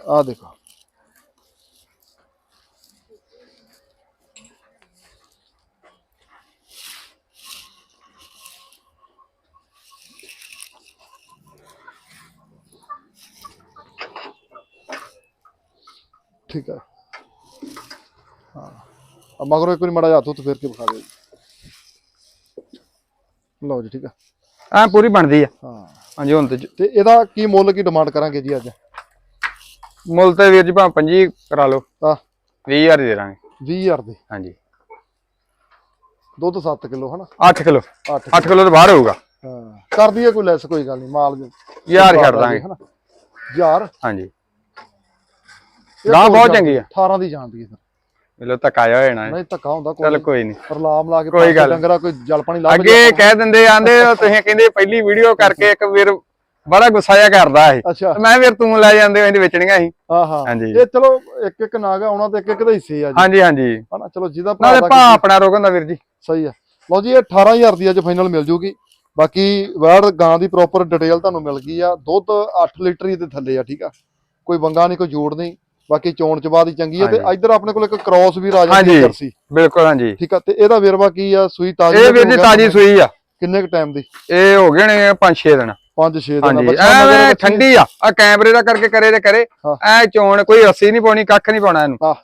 ਆ ਦੇਖੋ। ਠੀਕ ਆ ਹਾਂ। ਆ ਮਗਰੋਂ ਇੱਕ ਵਾਰੀ ਮੜਾ ਹੱਥ ਉੱਤ ਫੇਰ ਕੇ ਵਿਖਾ ਦਿਓ ਲਓ ਜੀ ਠੀਕ ਆ ਐ ਪੂਰੀ ਬਣਦੀ ਆ। ਹਾਂ। ਹਾਂਜੀ ਹੁਣ ਤੇ ਜ- ਤੇ ਇਹਦਾ ਕੀ ਮੁੱਲ ਕੀ ਡਿਮਾਂਡ ਕਰਾਂਗੇ ਜੀ ਅੱਜ? ਮੁੱਲ ਤੇ ਵੀਰ ਜੀ ਭਾਵੇਂ 25 ਕਰਾ ਲਓ। ਆ 20000 ਦੇ ਦਾਂਗੇ। 20000 ਦੇ? ਹਾਂਜੀ। ਦੁੱਧ 7 ਕਿਲੋ ਹਨਾ? 8 ਕਿਲੋ। 8 8 ਕਿਲੋ ਤੋਂ ਬਾਹਰ ਹੋਊਗਾ। ਹਾਂ। ਕਰ ਦਈਏ ਕੋਈ ਲੈਸ ਕੋਈ ਗੱਲ ਨਹੀਂ ਮਾਲ ਦੇ ਯਾਰ ਛੱਡ ਦਾਂਗੇ। ਹਨਾ? ਯਾਰ ਹਾਂਜੀ। ਗਾਂ ਬਹੁਤ ਚੰਗੀ ਆ। 18 ਦੀ ਜਾਂਦੀ ਹੈ ਫਿਰ। ਮਿਲੋ ਤੱਕ ਆਇਆ ਹੋ ਜਾਣਾ ਨਹੀਂ ਧੱਕਾ ਹੁੰਦਾ ਚੱਲ ਕੋਈ ਕੋਈ ਨਹੀਂ। ਪਰ ਲਾਮ ਲਾ ਕੇ ਕੋਈ ਗੱਲ। ਡੰਗਰਾ ਕੋਈ ਜਲ ਪਾਣੀ ਲੱਭ ਅੱਗੇ ਕਹਿ ਦਿੰਦੇ ਆਂਦੇ ਤੁਸੀਂ ਕਹਿੰਦੇ ਪਹਿਲੀ ਵੀਡੀਓ ਕਰਕੇ ਇੱਕ ਵੀਰ ਬੜਾ ਗੁੱਸਾ ਜਿਹਾ ਕਰਦਾ ਅੱਛਾ। ਮੈਂ ਵੀਰ ਤੂੰ ਲੈ ਜਾਂਦੇ ਇਹਦੇ ਵੇਚਣੀਆਂ ਸੀ। ਹਾਂ ਹਾਂ ਹਾਂਜੀ। ਇਹ ਚਲੋ ਇੱਕ ਇੱਕ ਨਾਗ ਆਉਣਾ ਤੇ ਇੱਕ ਇੱਕ ਦਾ ਹਿੱਸੇ ਆ ਜੀ। ਹਾਂਜੀ ਹਾਂਜੀ। ਹਨਾ ਚਲੋ ਜਿਹਦਾ ਭਰਾ ਨਾਲੇ ਭਾ ਆਪਣਾ ਰੋਕਣ ਦਾ ਵੀਰ ਜੀ। ਸਹੀ ਆ। ਲਓ ਜੀ ਇਹ 18000 ਦੀ ਅੱਜ ਫਾਈਨਲ ਮਿਲ ਜੂਗੀ। ਬਾਕੀ ਵੈੜ ਗਾਂ ਦੀ ਪ੍ਰੋਪਰ ਡਿਟੇਲ ਤੁਹਾਨੂੰ ਮਿਲ ਗਈ ਆ। ਦੁੱਧ 8 ਲੀਟਰ ਹੀ ਦੇ ਥੱਲੇ ਆ ਠੀਕ ਆ। ਕੋਈ ਵੰਗਾ ਨਹੀਂ ਕੋਈ ਜੋੜ ਨਹੀਂ। ਬਾਕੀ ਚੋਣ ਚ ਬਾਅਦ ਹੀ ਚੰਗੀ ਆ ਤੇ ਇੱਧਰ ਆਪਣੇ ਕੋਲ ਇੱਕ ਕ੍ਰਾਸ ਵੀ ਜਾਂਦੀ ਹਾਂਜੀ। ਜਰਸੀ ਬਿਲਕੁਲ ਹਾਂਜੀ। ਠੀਕ ਆ ਤੇ ਇਹਦਾ ਵੇਰਵਾ ਕੀ ਆ? ਸੂਈ ਤਾਜੀ ਇਹ ਵੀਰ ਜੀ ਤਾਜੀ ਸੂਈ ਆ। ਕਿੰਨੇ ਕ ਟਾਈਮ ਦੀ? ਇਹ ਹੋ ਗਏ ਨੇ 5-6 ਦਿਨ। 5-6 ਦਿਨ ਬੱਚਾ ਮਗਰ ਐ ਬੱਚੀ- ਠੰਡੀ ਆ। ਆ ਕੈਮਰੇ ਦਾ ਕਰਕੇ ਕਰੇ ਤੇ ਕਰੇ। ਹਾਂ। ਐ ਚੋਣ ਕੋਈ ਰੱਸੀ ਨਹੀਂ ਪਾਉਣੀ ਕੱਖ ਨਹੀਂ ਪਾਉਣਾ ਇਹਨੂੰ।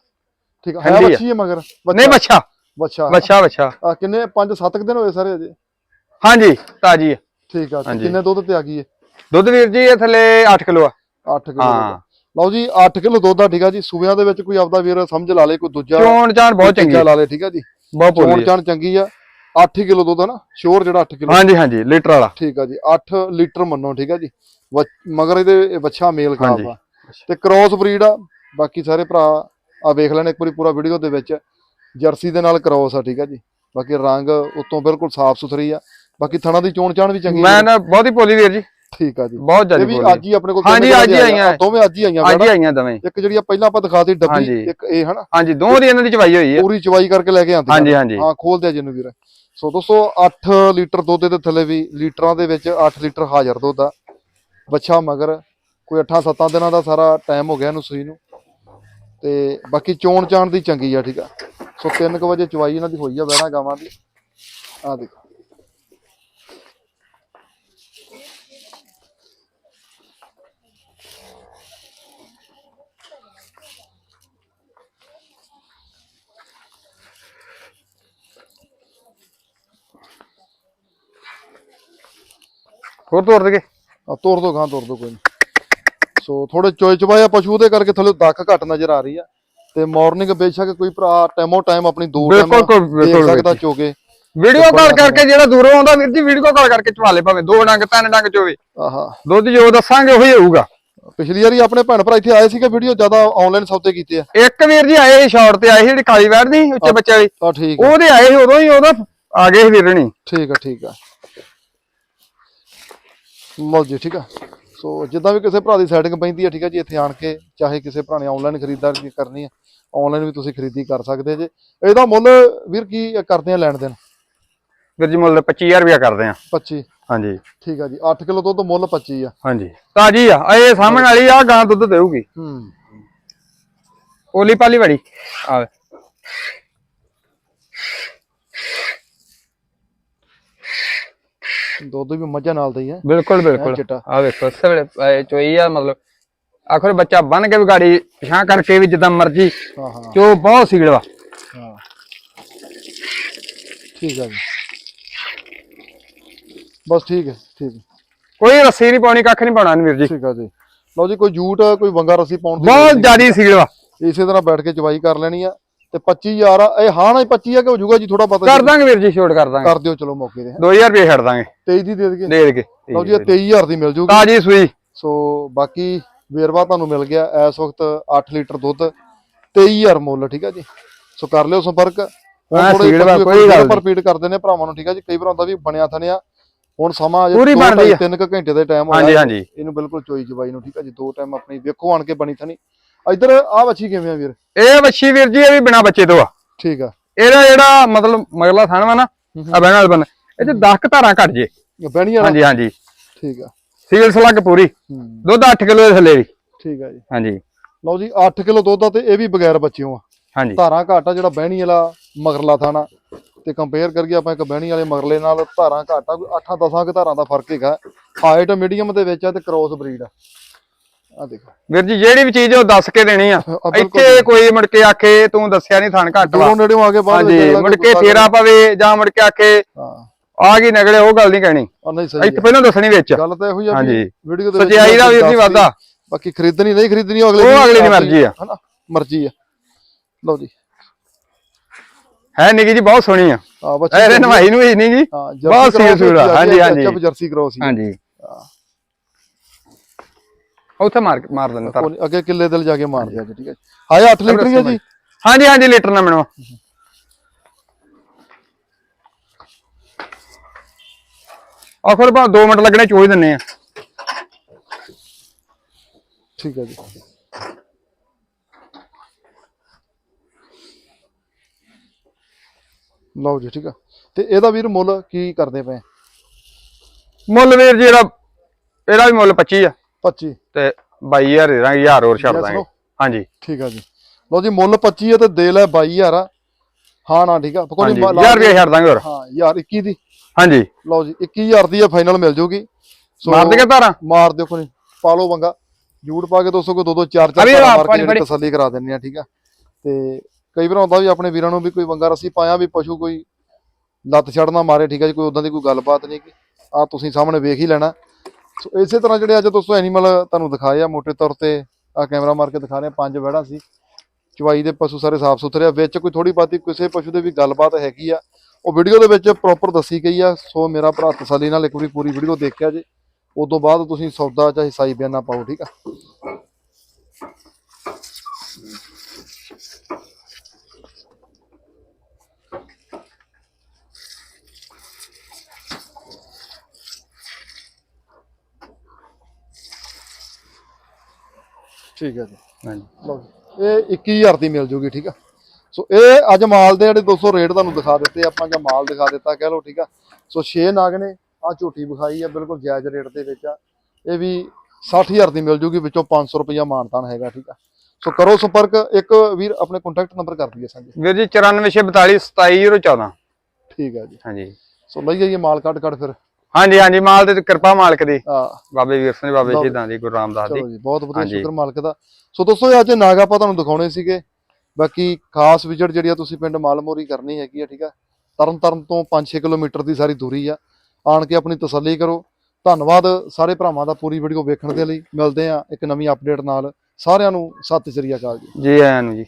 ਠੀਕ ਆ ਹੈ। ਬੱਚੀ ਹੈ ਮਗਰ? ਨਹੀਂ ਬੱਚਾ ਬੱਚਾ ਬੱਚਾ ਬੱਚਾ ਆ ਕਿੰਨੇ? 5-7 ਦਿਨ ਹੋਏ ਸਾਰੇ ਅਜੇ? ਹਾਂਜੀ ਤਾਜੀ ਆ। ਠੀਕ ਆ। ਕਿੰਨੇ ਦੁੱਧ ਤੇ ਆ? ਗਈ ਹੈ ਦੁੱਧ ਵੀਰ ਜੀ ਇਹ ਥੱਲੇ 8 ਕਿਲੋ ਆ। 8 ਕਿਲੋ ਹਾਂ। ਲਓ ਜੀ 8 ਕਿਲੋ ਦੁੱਧ ਆ ਠੀਕ ਆ ਜੀ। ਸੂਬਿਆਂ ਦੇ ਵਿੱਚ ਕੋਈ ਆਪਦਾ ਵੀਰ ਸਮਝ ਲਾ ਲੇ ਕੋਈ ਦੂਜਾ ਚੋਣ ਚਾਣ ਬਹੁਤ ਚੰਗੀ। ਆ, ਲਾ ਲੇ ਠੀਕ ਆ ਜੀ। ਬਹੁਤ ਚੋਣ ਪੋਲੀ ਆ। ਚਾਣ ਚੰਗੀ ਆ। 8 ਕਿਲੋ ਦੁੱਧ ਆ ਨਾ ਸ਼ੋਰ ਜਿਹੜਾ 8 ਕਿਲੋ। ਹਾਂਜੀ ਹਾਂਜੀ ਲੀਟਰ ਵਾਲਾ। ਠੀਕ ਆ ਜੀ 8 ਲੀਟਰ ਮੰਨੋ ਠੀਕ ਆ ਜੀ। ਮਗਰ ਇਹਦੇ ਇਹ ਬੱਚਾ ਮੇਲ ਹਾਂਜੀ। ਆ। ਤੇ ਕ੍ਰੋਸ ਬਰੀਡ ਆ ਬਾਕੀ ਸਾਰੇ ਭਰਾ ਆ ਵੇਖ ਲੈਣ ਇੱਕ ਵਾਰੀ ਪੂਰਾ ਵੀਡੀਓ ਦੇ ਵਿੱਚ। ਜਰਸੀ ਦੇ ਨਾਲ ਕ੍ਰੋਸ ਆ ਠੀਕ ਆ ਜੀ। ਬਾਕੀ ਰੰਗ ਉਤੋਂ ਬਿਲਕੁਲ ਸਾਫ਼ ਸੁਥਰੀ ਆ। ਬਾਕੀ ਥਣਾ ਦੀ ਚੋਣ ਚਾਣ ਵੀ ਚੰਗੀ ਮੈਂ ਨਾ ਬਹੁਤੀ ਪੋਲੀ ਵੀਰ ਜੀ। ਠੀਕ ਆ ਜੀ। ਬਹੁਤ ਇਹ ਜ਼ਿਆਦਾ ਵੀ ਪੋਲੀ ਅੱਜ ਹੀ ਆਪਣੇ ਕੋਲ ਹਾਂਜੀ, ਅੱਜ ਹੀ ਆਈਆਂ। ਦੋਵੇਂ ਅੱਜ ਹੀ ਆਈਆਂ ਅੱਜ ਹੀ। ਆਈਆਂ ਦਵੇਂ। ਇੱਕ ਜਿਹੜੀ ਆ ਪਹਿਲਾਂ ਆਪਾਂ ਦਿਖਾਤੀ ਡੱਬੀ। ਇੱਕ ਇਹ ਹਨਾ। ਹਾਂਜੀ ਦੋਵਾਂ ਦੀ ਇਹਨਾਂ ਦੀ ਚਵਾਈ ਹੋਈ ਆ ਪੂਰੀ ਚਵਾਈ ਕਰਕੇ ਲੈ ਕੇ ਆਂਦੇ ਹਾਂਜੀ ਹਾਂਜੀ। ਹਾਂ ਖੋਲ ਦਿਆ ਜਿਹਨੂੰ ਵੀਰ ਸੋ ਦੋਸਤੋ 8 ਲੀਟਰ ਦੁੱਧ ਦੇ ਥੱਲੇ ਵੀ ਲੀਟਰਾਂ ਦੇ ਵਿੱਚ 8 ਲੀਟਰ ਹਾਜ਼ਰ ਦੁੱਧ ਆ। ਬੱਚਾ ਮਗਰ ਕੋਈ 8-7 ਦਿਨਾਂ ਦਾ ਸਾਰਾ ਟਾਈਮ ਹੋ ਗਿਆ ਇਹਨੂੰ ਸੂਈ ਨੂੰ। ਤੇ ਬਾਕੀ ਚੋਣ ਚਾਣ ਦੀ ਚੰਗੀ ਆ ਠੀਕ ਆ। ਸੋ 3 ਵਜੇ ਚਵਾਈ ਇਹਨਾਂ ਦੀ ਹੋਈ ਆ ਵੈਣਾ ਗਾਵਾਂ ਦੀ। ਆ ਦੇਖੋ। ਹੋਰ ਤੋਰ ਦੇਗੇ? ਆ ਤੋੜ ਦੋ ਗਾਂ ਤੋੜ ਦੋ ਕੋਈ ਨਹੀਂ ਸੋ ਥੋੜੇ ਚੋਏ ਚਵਾਇਆ ਪਸ਼ੂ ਦੇ ਕਰਕੇ ਥੱਲੇ ਦੱਖ ਘੱਟ ਨਜ਼ਰ ਆ ਰਹੀ ਆ। ਤੇ ਮਾਰਨਿੰਗ ਬੇਸ਼ੱਕ ਕੋਈ ਭਰਾ ਟਾਈਮੋ ਟਾਈਮ ਆਪਣੀ ਦੋ ਟਾਈਮ ਬਿਲਕੁਲ ਦੇਖ ਬਿਲਕੁਲ ਸਕਦਾ ਚੋਗੇ। ਵੀਡੀਓ ਕਾਲ ਕਰਕੇ ਜਿਹੜਾ ਦੂਰੋਂ ਆਉਂਦਾ ਵੀਰ ਜੀ ਵੀਡੀਓ ਕਾਲ ਕਰਕੇ ਚਵਾ ਲੇ ਭਾਵੇਂ ਦੋ ਡੰਗ ਤਿੰਨ ਡੰਗ ਚੋਵੇ। ਆਹਾ। ਦੁੱਧ ਜੋ ਦੱਸਾਂਗੇ ਉਹੀ ਹੋਊਗਾ। ਪਿਛਲੀ ਵਾਰੀ ਆਪਣੇ ਭੈਣ ਭਰਾ ਇੱਥੇ ਆਏ ਸੀਗੇ ਵੀਡੀਓ ਜ਼ਿਆਦਾ ਆਨਲਾਈਨ ਸੌਦੇ ਕੀਤੇ ਆ। ਇੱਕ ਵੀਰ ਜੀ ਆਏ ਸੀ ਸ਼ਾਰਟ ਤੇ ਆਏ ਸੀ ਜਿਹੜੀ ਕਾਲੀ ਵੈੜ ਦੀ ਉੱਚੇ ਬੱਚੇ ਵਾਲੀ ਠੀਕ ਉਹਦੇ ਆਏ ਸੀ ਉਦੋਂ ਹੀ ਉਹਦਾ ਆ ਗਏ ਸੀ ਵੀਰਣੀ ਠੀਕ ਆ ਠੀਕ ਆ। ਲਓ ਜੀ ਠੀਕ ਆ। ਸੋ ਜਿੱਦਾਂ ਵੀ ਕਿਸੇ ਭਰਾ ਦੀ ਸੈਟਿੰਗ ਪੈਂਦੀ ਹੈ ਠੀਕ ਆ ਜੀ ਇੱਥੇ ਆਣ ਕੇ ਚਾਹੇ ਕਿਸੇ ਭਰਾ ਨੇ ਆਨਲਾਈਨ ਖਰੀਦਦਾਰੀ ਕਰਨੀ ਹੈ ਆਨਲਾਈਨ ਵੀ ਤੁਸੀਂ ਖਰੀਦੀ ਕਰ ਸਕਦੇ ਜੇ। ਇਹਦਾ ਮੁੱਲ ਵੀਰ ਕੀ ਕਰਦੇ ਆ ਲੈਣ ਦੇਣ? ਵੀਰ ਜੀ ਮੁੱਲ 25000 ਰੁਪਇਆ ਕਰਦੇ ਆ। 25 ਹਾਂਜੀ। ਠੀਕ ਆ ਜੀ 8 ਕਿਲੋ ਦੁੱਧ ਮੁੱਲ 25 ਆ। ਹਾਂਜੀ। ਤਾਜੀ ਆ ਇਹ ਸਾਹਮਣੇ ਵਾਲੀ ਆ ਗਾਂ ਦੁੱਧ ਦੇਊਗੀ। ਹੂੰ। ਓਲੀ ਪਾਲੀ ਬੜੀ ਆ ਦੁੱਧ ਵੀ ਮੱਝਾਂ ਨਾਲ ਦਾ ਹੀ ਹੈ। ਬਿਲਕੁਲ ਬਿਲਕੁਲ। ਆ ਵੇਖੋ ਇਸੇ ਵੇਲੇ ਇਹ ਚੋਈ ਆ ਮਤਲਬ ਆਖਰ ਬੱਚਾ ਬਨ ਕੇ ਵੀ ਗਾੜੀ ਪਿਛਾਂ ਕਰਕੇ ਵੀ ਜਿੱਦਾਂ ਮਰਜ਼ੀ ਹਾਂ ਹਾਂ। ਚੋ ਬਹੁਤ ਸੀਗੜ ਵਾ। ਹਾਂ। ਠੀਕ ਆ ਜੀ। ਬਸ ਠੀਕ ਹੈ ਠੀਕ ਹੈ। ਕੋਈ ਰੱਸੀ ਨਹੀਂ ਪਾਉਣੀ ਕੱਖ ਨਹੀਂ ਪਾਉਣਾ ਵੀਰ ਜੀ। ਠੀਕ ਆ ਜੀ। ਲਓ ਜੀ ਕੋਈ ਜੂਟ ਕੋਈ ਵੰਗਾ ਰਸੀ ਪਾਉਣ ਦੀ ਬਹੁਤ ਜ਼ਿਆਦੀ ਸੀਗੜ ਵਾ। ਇਸੇ ਤਰ੍ਹਾਂ ਬੈਠ ਕੇ ਚਵਾਈ ਕਰ ਲੈਣੀ ਆ। ਤੇ 25000 ਆ ਇਹ ਹਾਂ ਨਾ 25 ਆ ਕਿ ਹੋ ਜਾਊਗਾ ਜੀ ਥੋੜਾ ਪਤਾ ਕਰ ਦਾਂਗੇ ਵੀਰ ਜੀ ਛੋਟ ਕਰ ਦਾਂਗੇ। ਕਰ ਦਿਓ ਚਲੋ ਮੌਕੇ ਤੇ। 2000 ਰੁਪਏ ਛੱਡ ਦਾਂਗੇ। 23 ਦੀ ਦੇ ਦਈਏ। ਦੇ ਦੇ ਕੇ ਲਓ ਜੀ ਇਹ 23000 ਦੀ ਮਿਲ ਜੂਗੀ। ਤਾਜੀ ਸੂਈ। ਸੋ ਬਾਕੀ ਵੇਰਵਾ ਤੁਹਾਨੂੰ ਮਿਲ ਗਿਆ ਇਸ ਵਕਤ 8 ਲੀਟਰ ਦੁੱਧ 23000 ਮੁੱਲ ਠੀਕ ਆ ਜੀ। ਸੋ ਕਰ ਲਿਓ ਸੰਪਰਕ। ਕੋਈ ਗੱਲ ਪਰ ਰਿਪੀਟ ਕਰਦੇ ਨੇ ਭਰਾਵਾਂ ਨੂੰ ਠੀਕ ਆ ਜੀ। ਕਈ ਵਾਰ ਹੁੰਦਾ ਵੀ ਬਣਿਆ ਥਣਿਆ ਹੁਣ ਸਮਾਂ ਅਜੇ ਪੂਰੀ ਬਣ ਰਹੀ ਢਾਈ, ਆ। ਤਿੰਨ ਕੁ ਘੰਟੇ ਦੇ ਟਾਈਮ ਹਾਂਜੀ ਹਾਂਜੀ। ਇਹਨੂੰ ਬਿਲਕੁਲ ਚੋਈ ਚਵਾਈ ਨੂੰ ਠੀਕ ਆ ਜੀ। ਦੋ ਟਾਈਮ ਆਪਣੀ ਵੇਖੋ ਆਣ ਕੇ ਬਣੀ ਥਣੀ ਇੱਧਰ ਆ ਵੱਛੀ ਕਿਵੇਂ ਆ ਵੀਰ? ਇਹ ਬੱਚੀ ਵੀਰ ਜੀ ਇਹ ਵੀ ਬਿਨਾ ਬੱਚੇ ਤੋਂ ਆ। ਠੀਕ ਆ। ਇਹਦਾ ਜਿਹੜਾ ਮਤਲਬ ਮਗਲਾ ਥਣ ਵਾ ਨਾ ਆ ਬਹਿਣ ਵਾਲੇ ਬੰਨੇ ਇਹ ਚ 10 ਧਾਰਾਂ ਘਟ ਜੇ। ਬਹਿਣੀ ਵਾਲਾ ਹਾਂਜੀ ਹਾਂਜੀ। ਠੀਕ ਆ। ਸੀਲ ਸਲੱਗ ਪੂਰੀ। ਦੁੱਧ 8 ਕਿਲੋ ਦੇ ਥੱਲੇ ਵੀ। ਠੀਕ ਆ ਜੀ। ਹਾਂਜੀ। ਲਓ ਜੀ 8 ਕਿਲੋ ਦੁੱਧ ਆ ਤੇ ਇਹ ਵੀ ਬਗੈਰ ਬੱਚਿਓ ਆ। ਹਾਂਜੀ। ਧਾਰਾਂ ਘਾਟਾ ਜਿਹੜਾ ਬਹਿਣੀ ਵਾਲਾ ਮਗਰਲਾ ਥਾਣਾ ਤੇ ਕੰਪੇਅਰ ਕਰੀਏ ਆਪਾਂ ਇੱਕ ਬਹਿਣੀ ਵਾਲੇ ਮਗਰਲੇ ਨਾਲ ਧਾਰਾਂ ਘਾਟਾ ਕੋਈ 8-10 ਕਿ ਧਾਰਾਂ ਦਾ ਫ਼ਰਕ ਹੈਗਾ। ਹਾਈਟ ਮੀਡੀਅਮ ਦੇ ਵਿੱਚ ਆ ਤੇ ਕ੍ਰੋਸ ਬਰੀਡ ਆ। ਆ ਦੇਖੋ। ਵੀਰ ਜੀ ਜਿਹੜੀ ਵੀ ਚੀਜ਼ ਉਹ ਦੱਸ ਕੇ ਦੇਣੀ ਆ। ਇੱਥੇ ਕੋਈ ਮੁੜ ਕੇ ਆਖੇ ਤੂੰ ਦੱਸਿਆ ਨਹੀਂ ਥਣ ਘੱਟ ਵਾ। ਦੂਰੋਂ ਨੇੜਿਓਂ ਆ ਕੇ ਬਾਅਦ ਵਿੱਚ ਹਾਂਜੀ ਅਗਲਾ ਮੁੜ ਕੇ ਤੇਰਾ ਪਵੇ ਜਾਂ ਮੁੜ ਕੇ ਆਖੇ ਹਾਂ। ਆ ਗਈ ਨਗਲੇ ਉਹ ਗੱਲ ਨਹੀਂ ਕਹਿਣੀ ਇੱਥੇ ਪਹਿਲਾਂ ਦੱਸਣੀ ਵਿੱਚ। ਗੱਲ ਤਾਂ ਇਹੋ ਹੀ ਆ ਵੀ ਹਾਂਜੀ। ਵੀਡੀਓ ਦੇ ਸਚਾਈ ਦਾ ਵੀਰ ਜੀ ਵਾਦਾ ਬਾਕੀ ਖਰੀਦਣੀ ਨਹੀਂ ਖਰੀਦਣੀ ਉਹ ਅਗਲੇ ਉਹ ਅਗਲੇ ਦੀ ਮਰਜ਼ੀ ਆ। ਹਨਾ? ਮਰਜ਼ੀ ਆ। ਲਓ ਜੀ। ਹੈ ਨਿੱਕੀ ਜੀ ਬਹੁਤ ਸੋਹਣੀ ਆ। ਆ ਬੱਚੇ ਨਵਾਈ ਨੂੰ ਹੀ ਨਹੀਂ ਹਾਂ ਬਹੁਤ ਸੀਲ ਆ, ਹਾਂਜੀ, ਹਾਂਜੀ। ਜਰਸੀ ਕ੍ਰੋਸ ਹੀ ਆ। ਹਾਂਜੀ। ਉੱਥੇ ਮਾਰ ਮਾਰ ਦਿੰਦੇ ਤਾਂ ਅੱਗੇ ਕਿੱਲੇ ਦਿਲ ਜਾ ਕੇ ਮਾਰਦੇ ਅੱਜ ਠੀਕ ਹੈ ਹਾਏ 8 ਲੀਟਰ ਹੀ ਆ ਜੀ। ਹਾਂਜੀ ਹਾਂਜੀ ਲੀਟਰ ਨਾ ਮੈਨੂੰ ਆਖਰ ਬਾ 2 ਮਿੰਟ ਲੱਗਣੇ ਚੋਈ ਦਿੰਨੇ ਆ। ਠੀਕ ਹੈ ਜੀ। ਲਓ ਜੀ ਠੀਕ ਆ। ਤੇ ਇਹਦਾ ਵੀਰ ਮੁੱਲ ਕੀ ਕਰਦੇ ਪਏ? ਮੁੱਲ ਵੀਰ ਜੀ ਇਹਦਾ ਇਹਦਾ ਵੀ ਮੁੱਲ 25 ਆ। 25 ਤੇ 22000 ਦੇ ਦਾਂਗੇ 1000 ਹੋਰ ਛੱਡ ਦਾਂਗੇ? ਹਾਂਜੀ। ਠੀਕ ਆ ਜੀ। ਲਓ ਜੀ ਮੁੱਲ 25 ਹੈ ਤੇ ਦੇ ਲੈ 22000 ਆ। ਹਾਂ ਨਾ ਠੀਕ ਆ। ਕੋਈ ਹਾਂਜੀ। ਨੀ, ਲਾ 1000 ਰੁਪਏ ਛੱਡ ਦਾਂਗੇ ਹੋਰ। ਹਾਂ ਯਾਰ 21 ਦੀ। ਹਾਂਜੀ। ਲਓ ਜੀ 21000 ਦੀ ਆ ਫਾਈਨਲ ਮਿਲ ਜੂਗੀ। ਮਾਰ ਦੇਗੇ ਧਾਰਾਂ ਮਾਰ ਦਿਓ ਕੋਈ ਪਾ ਲਓ ਵੰਗਾ। ਜੂੜ ਪਾ ਕੇ ਦੋਸਤੋ ਕੋ ਦੋ ਦੋ ਚਾਰ ਚਾਰ ਮਾਰ ਕੇ। ਤਸੱਲੀ ਕਰਾ ਦਿੰਨੇ ਆ ਠੀਕ ਆ। ਤੇ ਕਈ ਵਾਰ ਹੁੰਦਾ ਵੀ ਆਪਣੇ ਵੀਰਾਂ ਨੂੰ ਵੀ ਕੋਈ ਵੰਗਾ ਰੱਸੀ ਪਾਇਆ ਵੀ ਪਸ਼ੂ ਕੋਈ ਲੱਤ ਛੜਨਾ ਮਾਰੇ ਠੀਕ ਆ ਜੀ। ਕੋਈ ਉਦਾਂ ਦੀ ਕੋਈ ਗੱਲਬਾਤ ਨਹੀਂ ਕਿ ਆ ਤੁਸੀਂ ਸਾਹਮਣੇ ਵੇਖ ਹੀ ਲੈਣਾ। ਸੋ ਇਸੇ ਤਰ੍ਹਾਂ ਜਿਹੜੇ ਅੱਜ ਦੋਸਤੋ ਐਨੀਮਲ ਤੁਹਾਨੂੰ ਦਿਖਾਏ ਆ ਮੋਟੇ ਤੌਰ ਤੇ ਆ ਕੈਮਰਾ ਮਾਰ ਕੇ ਦਿਖਾ ਰਹੇ ਪੰਜ ਵੜਾ ਸੀ। ਚਵਾਈ ਦੇ ਪਸ਼ੂ ਸਾਰੇ ਸਾਫ਼ ਸੁਥਰੇ ਆ, ਵਿੱਚ ਕੋਈ ਥੋੜੀ ਬਾਤੀ ਕਿਸੇ ਪਸ਼ੂ ਦੇ ਵੀ ਗੱਲਬਾਤ ਹੈਗੀ ਆ, ਉਹ ਵੀਡੀਓ ਦੇ ਵਿੱਚ ਪ੍ਰੋਪਰ ਦੱਸੀ ਗਈ ਆ। ਸੋ ਮੇਰਾ ਭਰਾ ਤਸੱਲੀ ਨਾਲ ਇੱਕ ਵਾਰੀ ਪੂਰੀ ਵੀਡੀਓ ਦੇਖਿਆ ਜੇ ਉਸ ਤੋਂ ਬਾਅਦ ਤੁਸੀਂ ਸੌਦਾ ਜਾਂ ਸਾਈ ਬਿਆਨਾ ਪਾਓ, ਠੀਕ ਆ? ਠੀਕ ਹੈ ਜੀ। ਹਾਂਜੀ। ਲਓ ਜੀ। ਇਹ 21000 ਦੀ ਮਿਲ ਜੂਗੀ ਠੀਕ ਆ? ਸੋ ਇਹ ਅੱਜ ਮਾਲ ਦੇ ਜਿਹੜੇ 200 ਰੇਟ ਤੁਹਾਨੂੰ ਦਿਖਾ ਦਿੱਤੇ ਆਪਾਂ ਜਾਂ ਮਾਲ ਦਿਖਾ ਦਿੱਤਾ ਕਹਿ ਲਓ ਠੀਕ ਆ? ਸੋ 6 ਨਾਗ ਨੇ ਆ ਝੋਟੀ ਵਿਖਾਈ ਆ ਬਿਲਕੁਲ ਜਾਇਜ਼ ਰੇਟ ਦੇ ਵਿੱਚ ਆ। ਇਹ ਵੀ 60000 ਦੀ ਮਿਲ ਜੂਗੀ ਵਿੱਚੋਂ 500 ਰੁਪਇਆ ਮਾਨਤਾਨ ਹੈਗਾ ਠੀਕ ਆ? ਸੋ ਕਰੋ ਸੰਪਰਕ ਇੱਕ ਵੀਰ ਆਪਣੇ ਕੰਟੈਕਟ ਨੰਬਰ ਕਰ ਦਈਏ ਸਾਂਝੇ। ਵੀਰ ਜੀ 9442 27014 ਠੀਕ ਆ ਜੀ। ਹਾਂਜੀ। ਸੋ ਲਈ ਜਾਈਏ ਮਾਲ ਕੱਢ ਕੱਢ ਫਿਰ। ਹਾਂਜੀ ਹਾਂਜੀ ਮਾਲ ਤੇ ਕਿਰਪਾ ਮਾਲਕ ਦੀ। ਆ ਬਾਬੇ ਵੀਰ ਸਿੰਘ ਬਾਬੇ। ਸ਼ਹੀਦਾਂ ਦੀ ਗੁਰੂ ਰਾਮਦਾਸ ਦੀ। ਚਲੋ ਜੀ ਬਹੁਤ ਵਧੀਆ। ਸ਼ੁਕਰ ਮਾਲਕ ਦਾ। ਸੋ ਦੋਸਤੋ ਅੱਜ ਨਾਗ ਆਪਾਂ ਤੁਹਾਨੂੰ ਦਿਖਾਉਣੇ ਸੀਗੇ। ਬਾਕੀ ਖਾਸ ਵਿਜ਼ਿਟ ਜਿਹੜੀ ਆ ਤੁਸੀਂ ਪਿੰਡ ਮਾਲਮੋਰੀ ਕਰਨੀ ਹੈਗੀ ਆ ਠੀਕ ਆ? ਤਰਨ ਤਰਨ ਤੋਂ 5-6 ਕਿਲੋਮੀਟਰ ਦੀ ਸਾਰੀ ਦੂਰੀ ਆ। ਆਣ ਕੇ ਆਪਣੀ ਤਸੱਲੀ ਕਰੋ। ਧੰਨਵਾਦ ਸਾਰੇ ਭਰਾਵਾਂ ਦਾ ਪੂਰੀ ਵੀਡੀਓ ਵੇਖਣ ਦੇ ਲਈ। ਮਿਲਦੇ ਆ ਇੱਕ ਨਵੀਂ ਅਪਡੇਟ ਨਾਲ। ਸਾਰਿਆਂ ਨੂੰ ਸਤਿ ਸ੍ਰੀ ਅਕਾਲ ਜੀ। ਜੀ ਆਇਆਂ ਨੂੰ ਜੀ।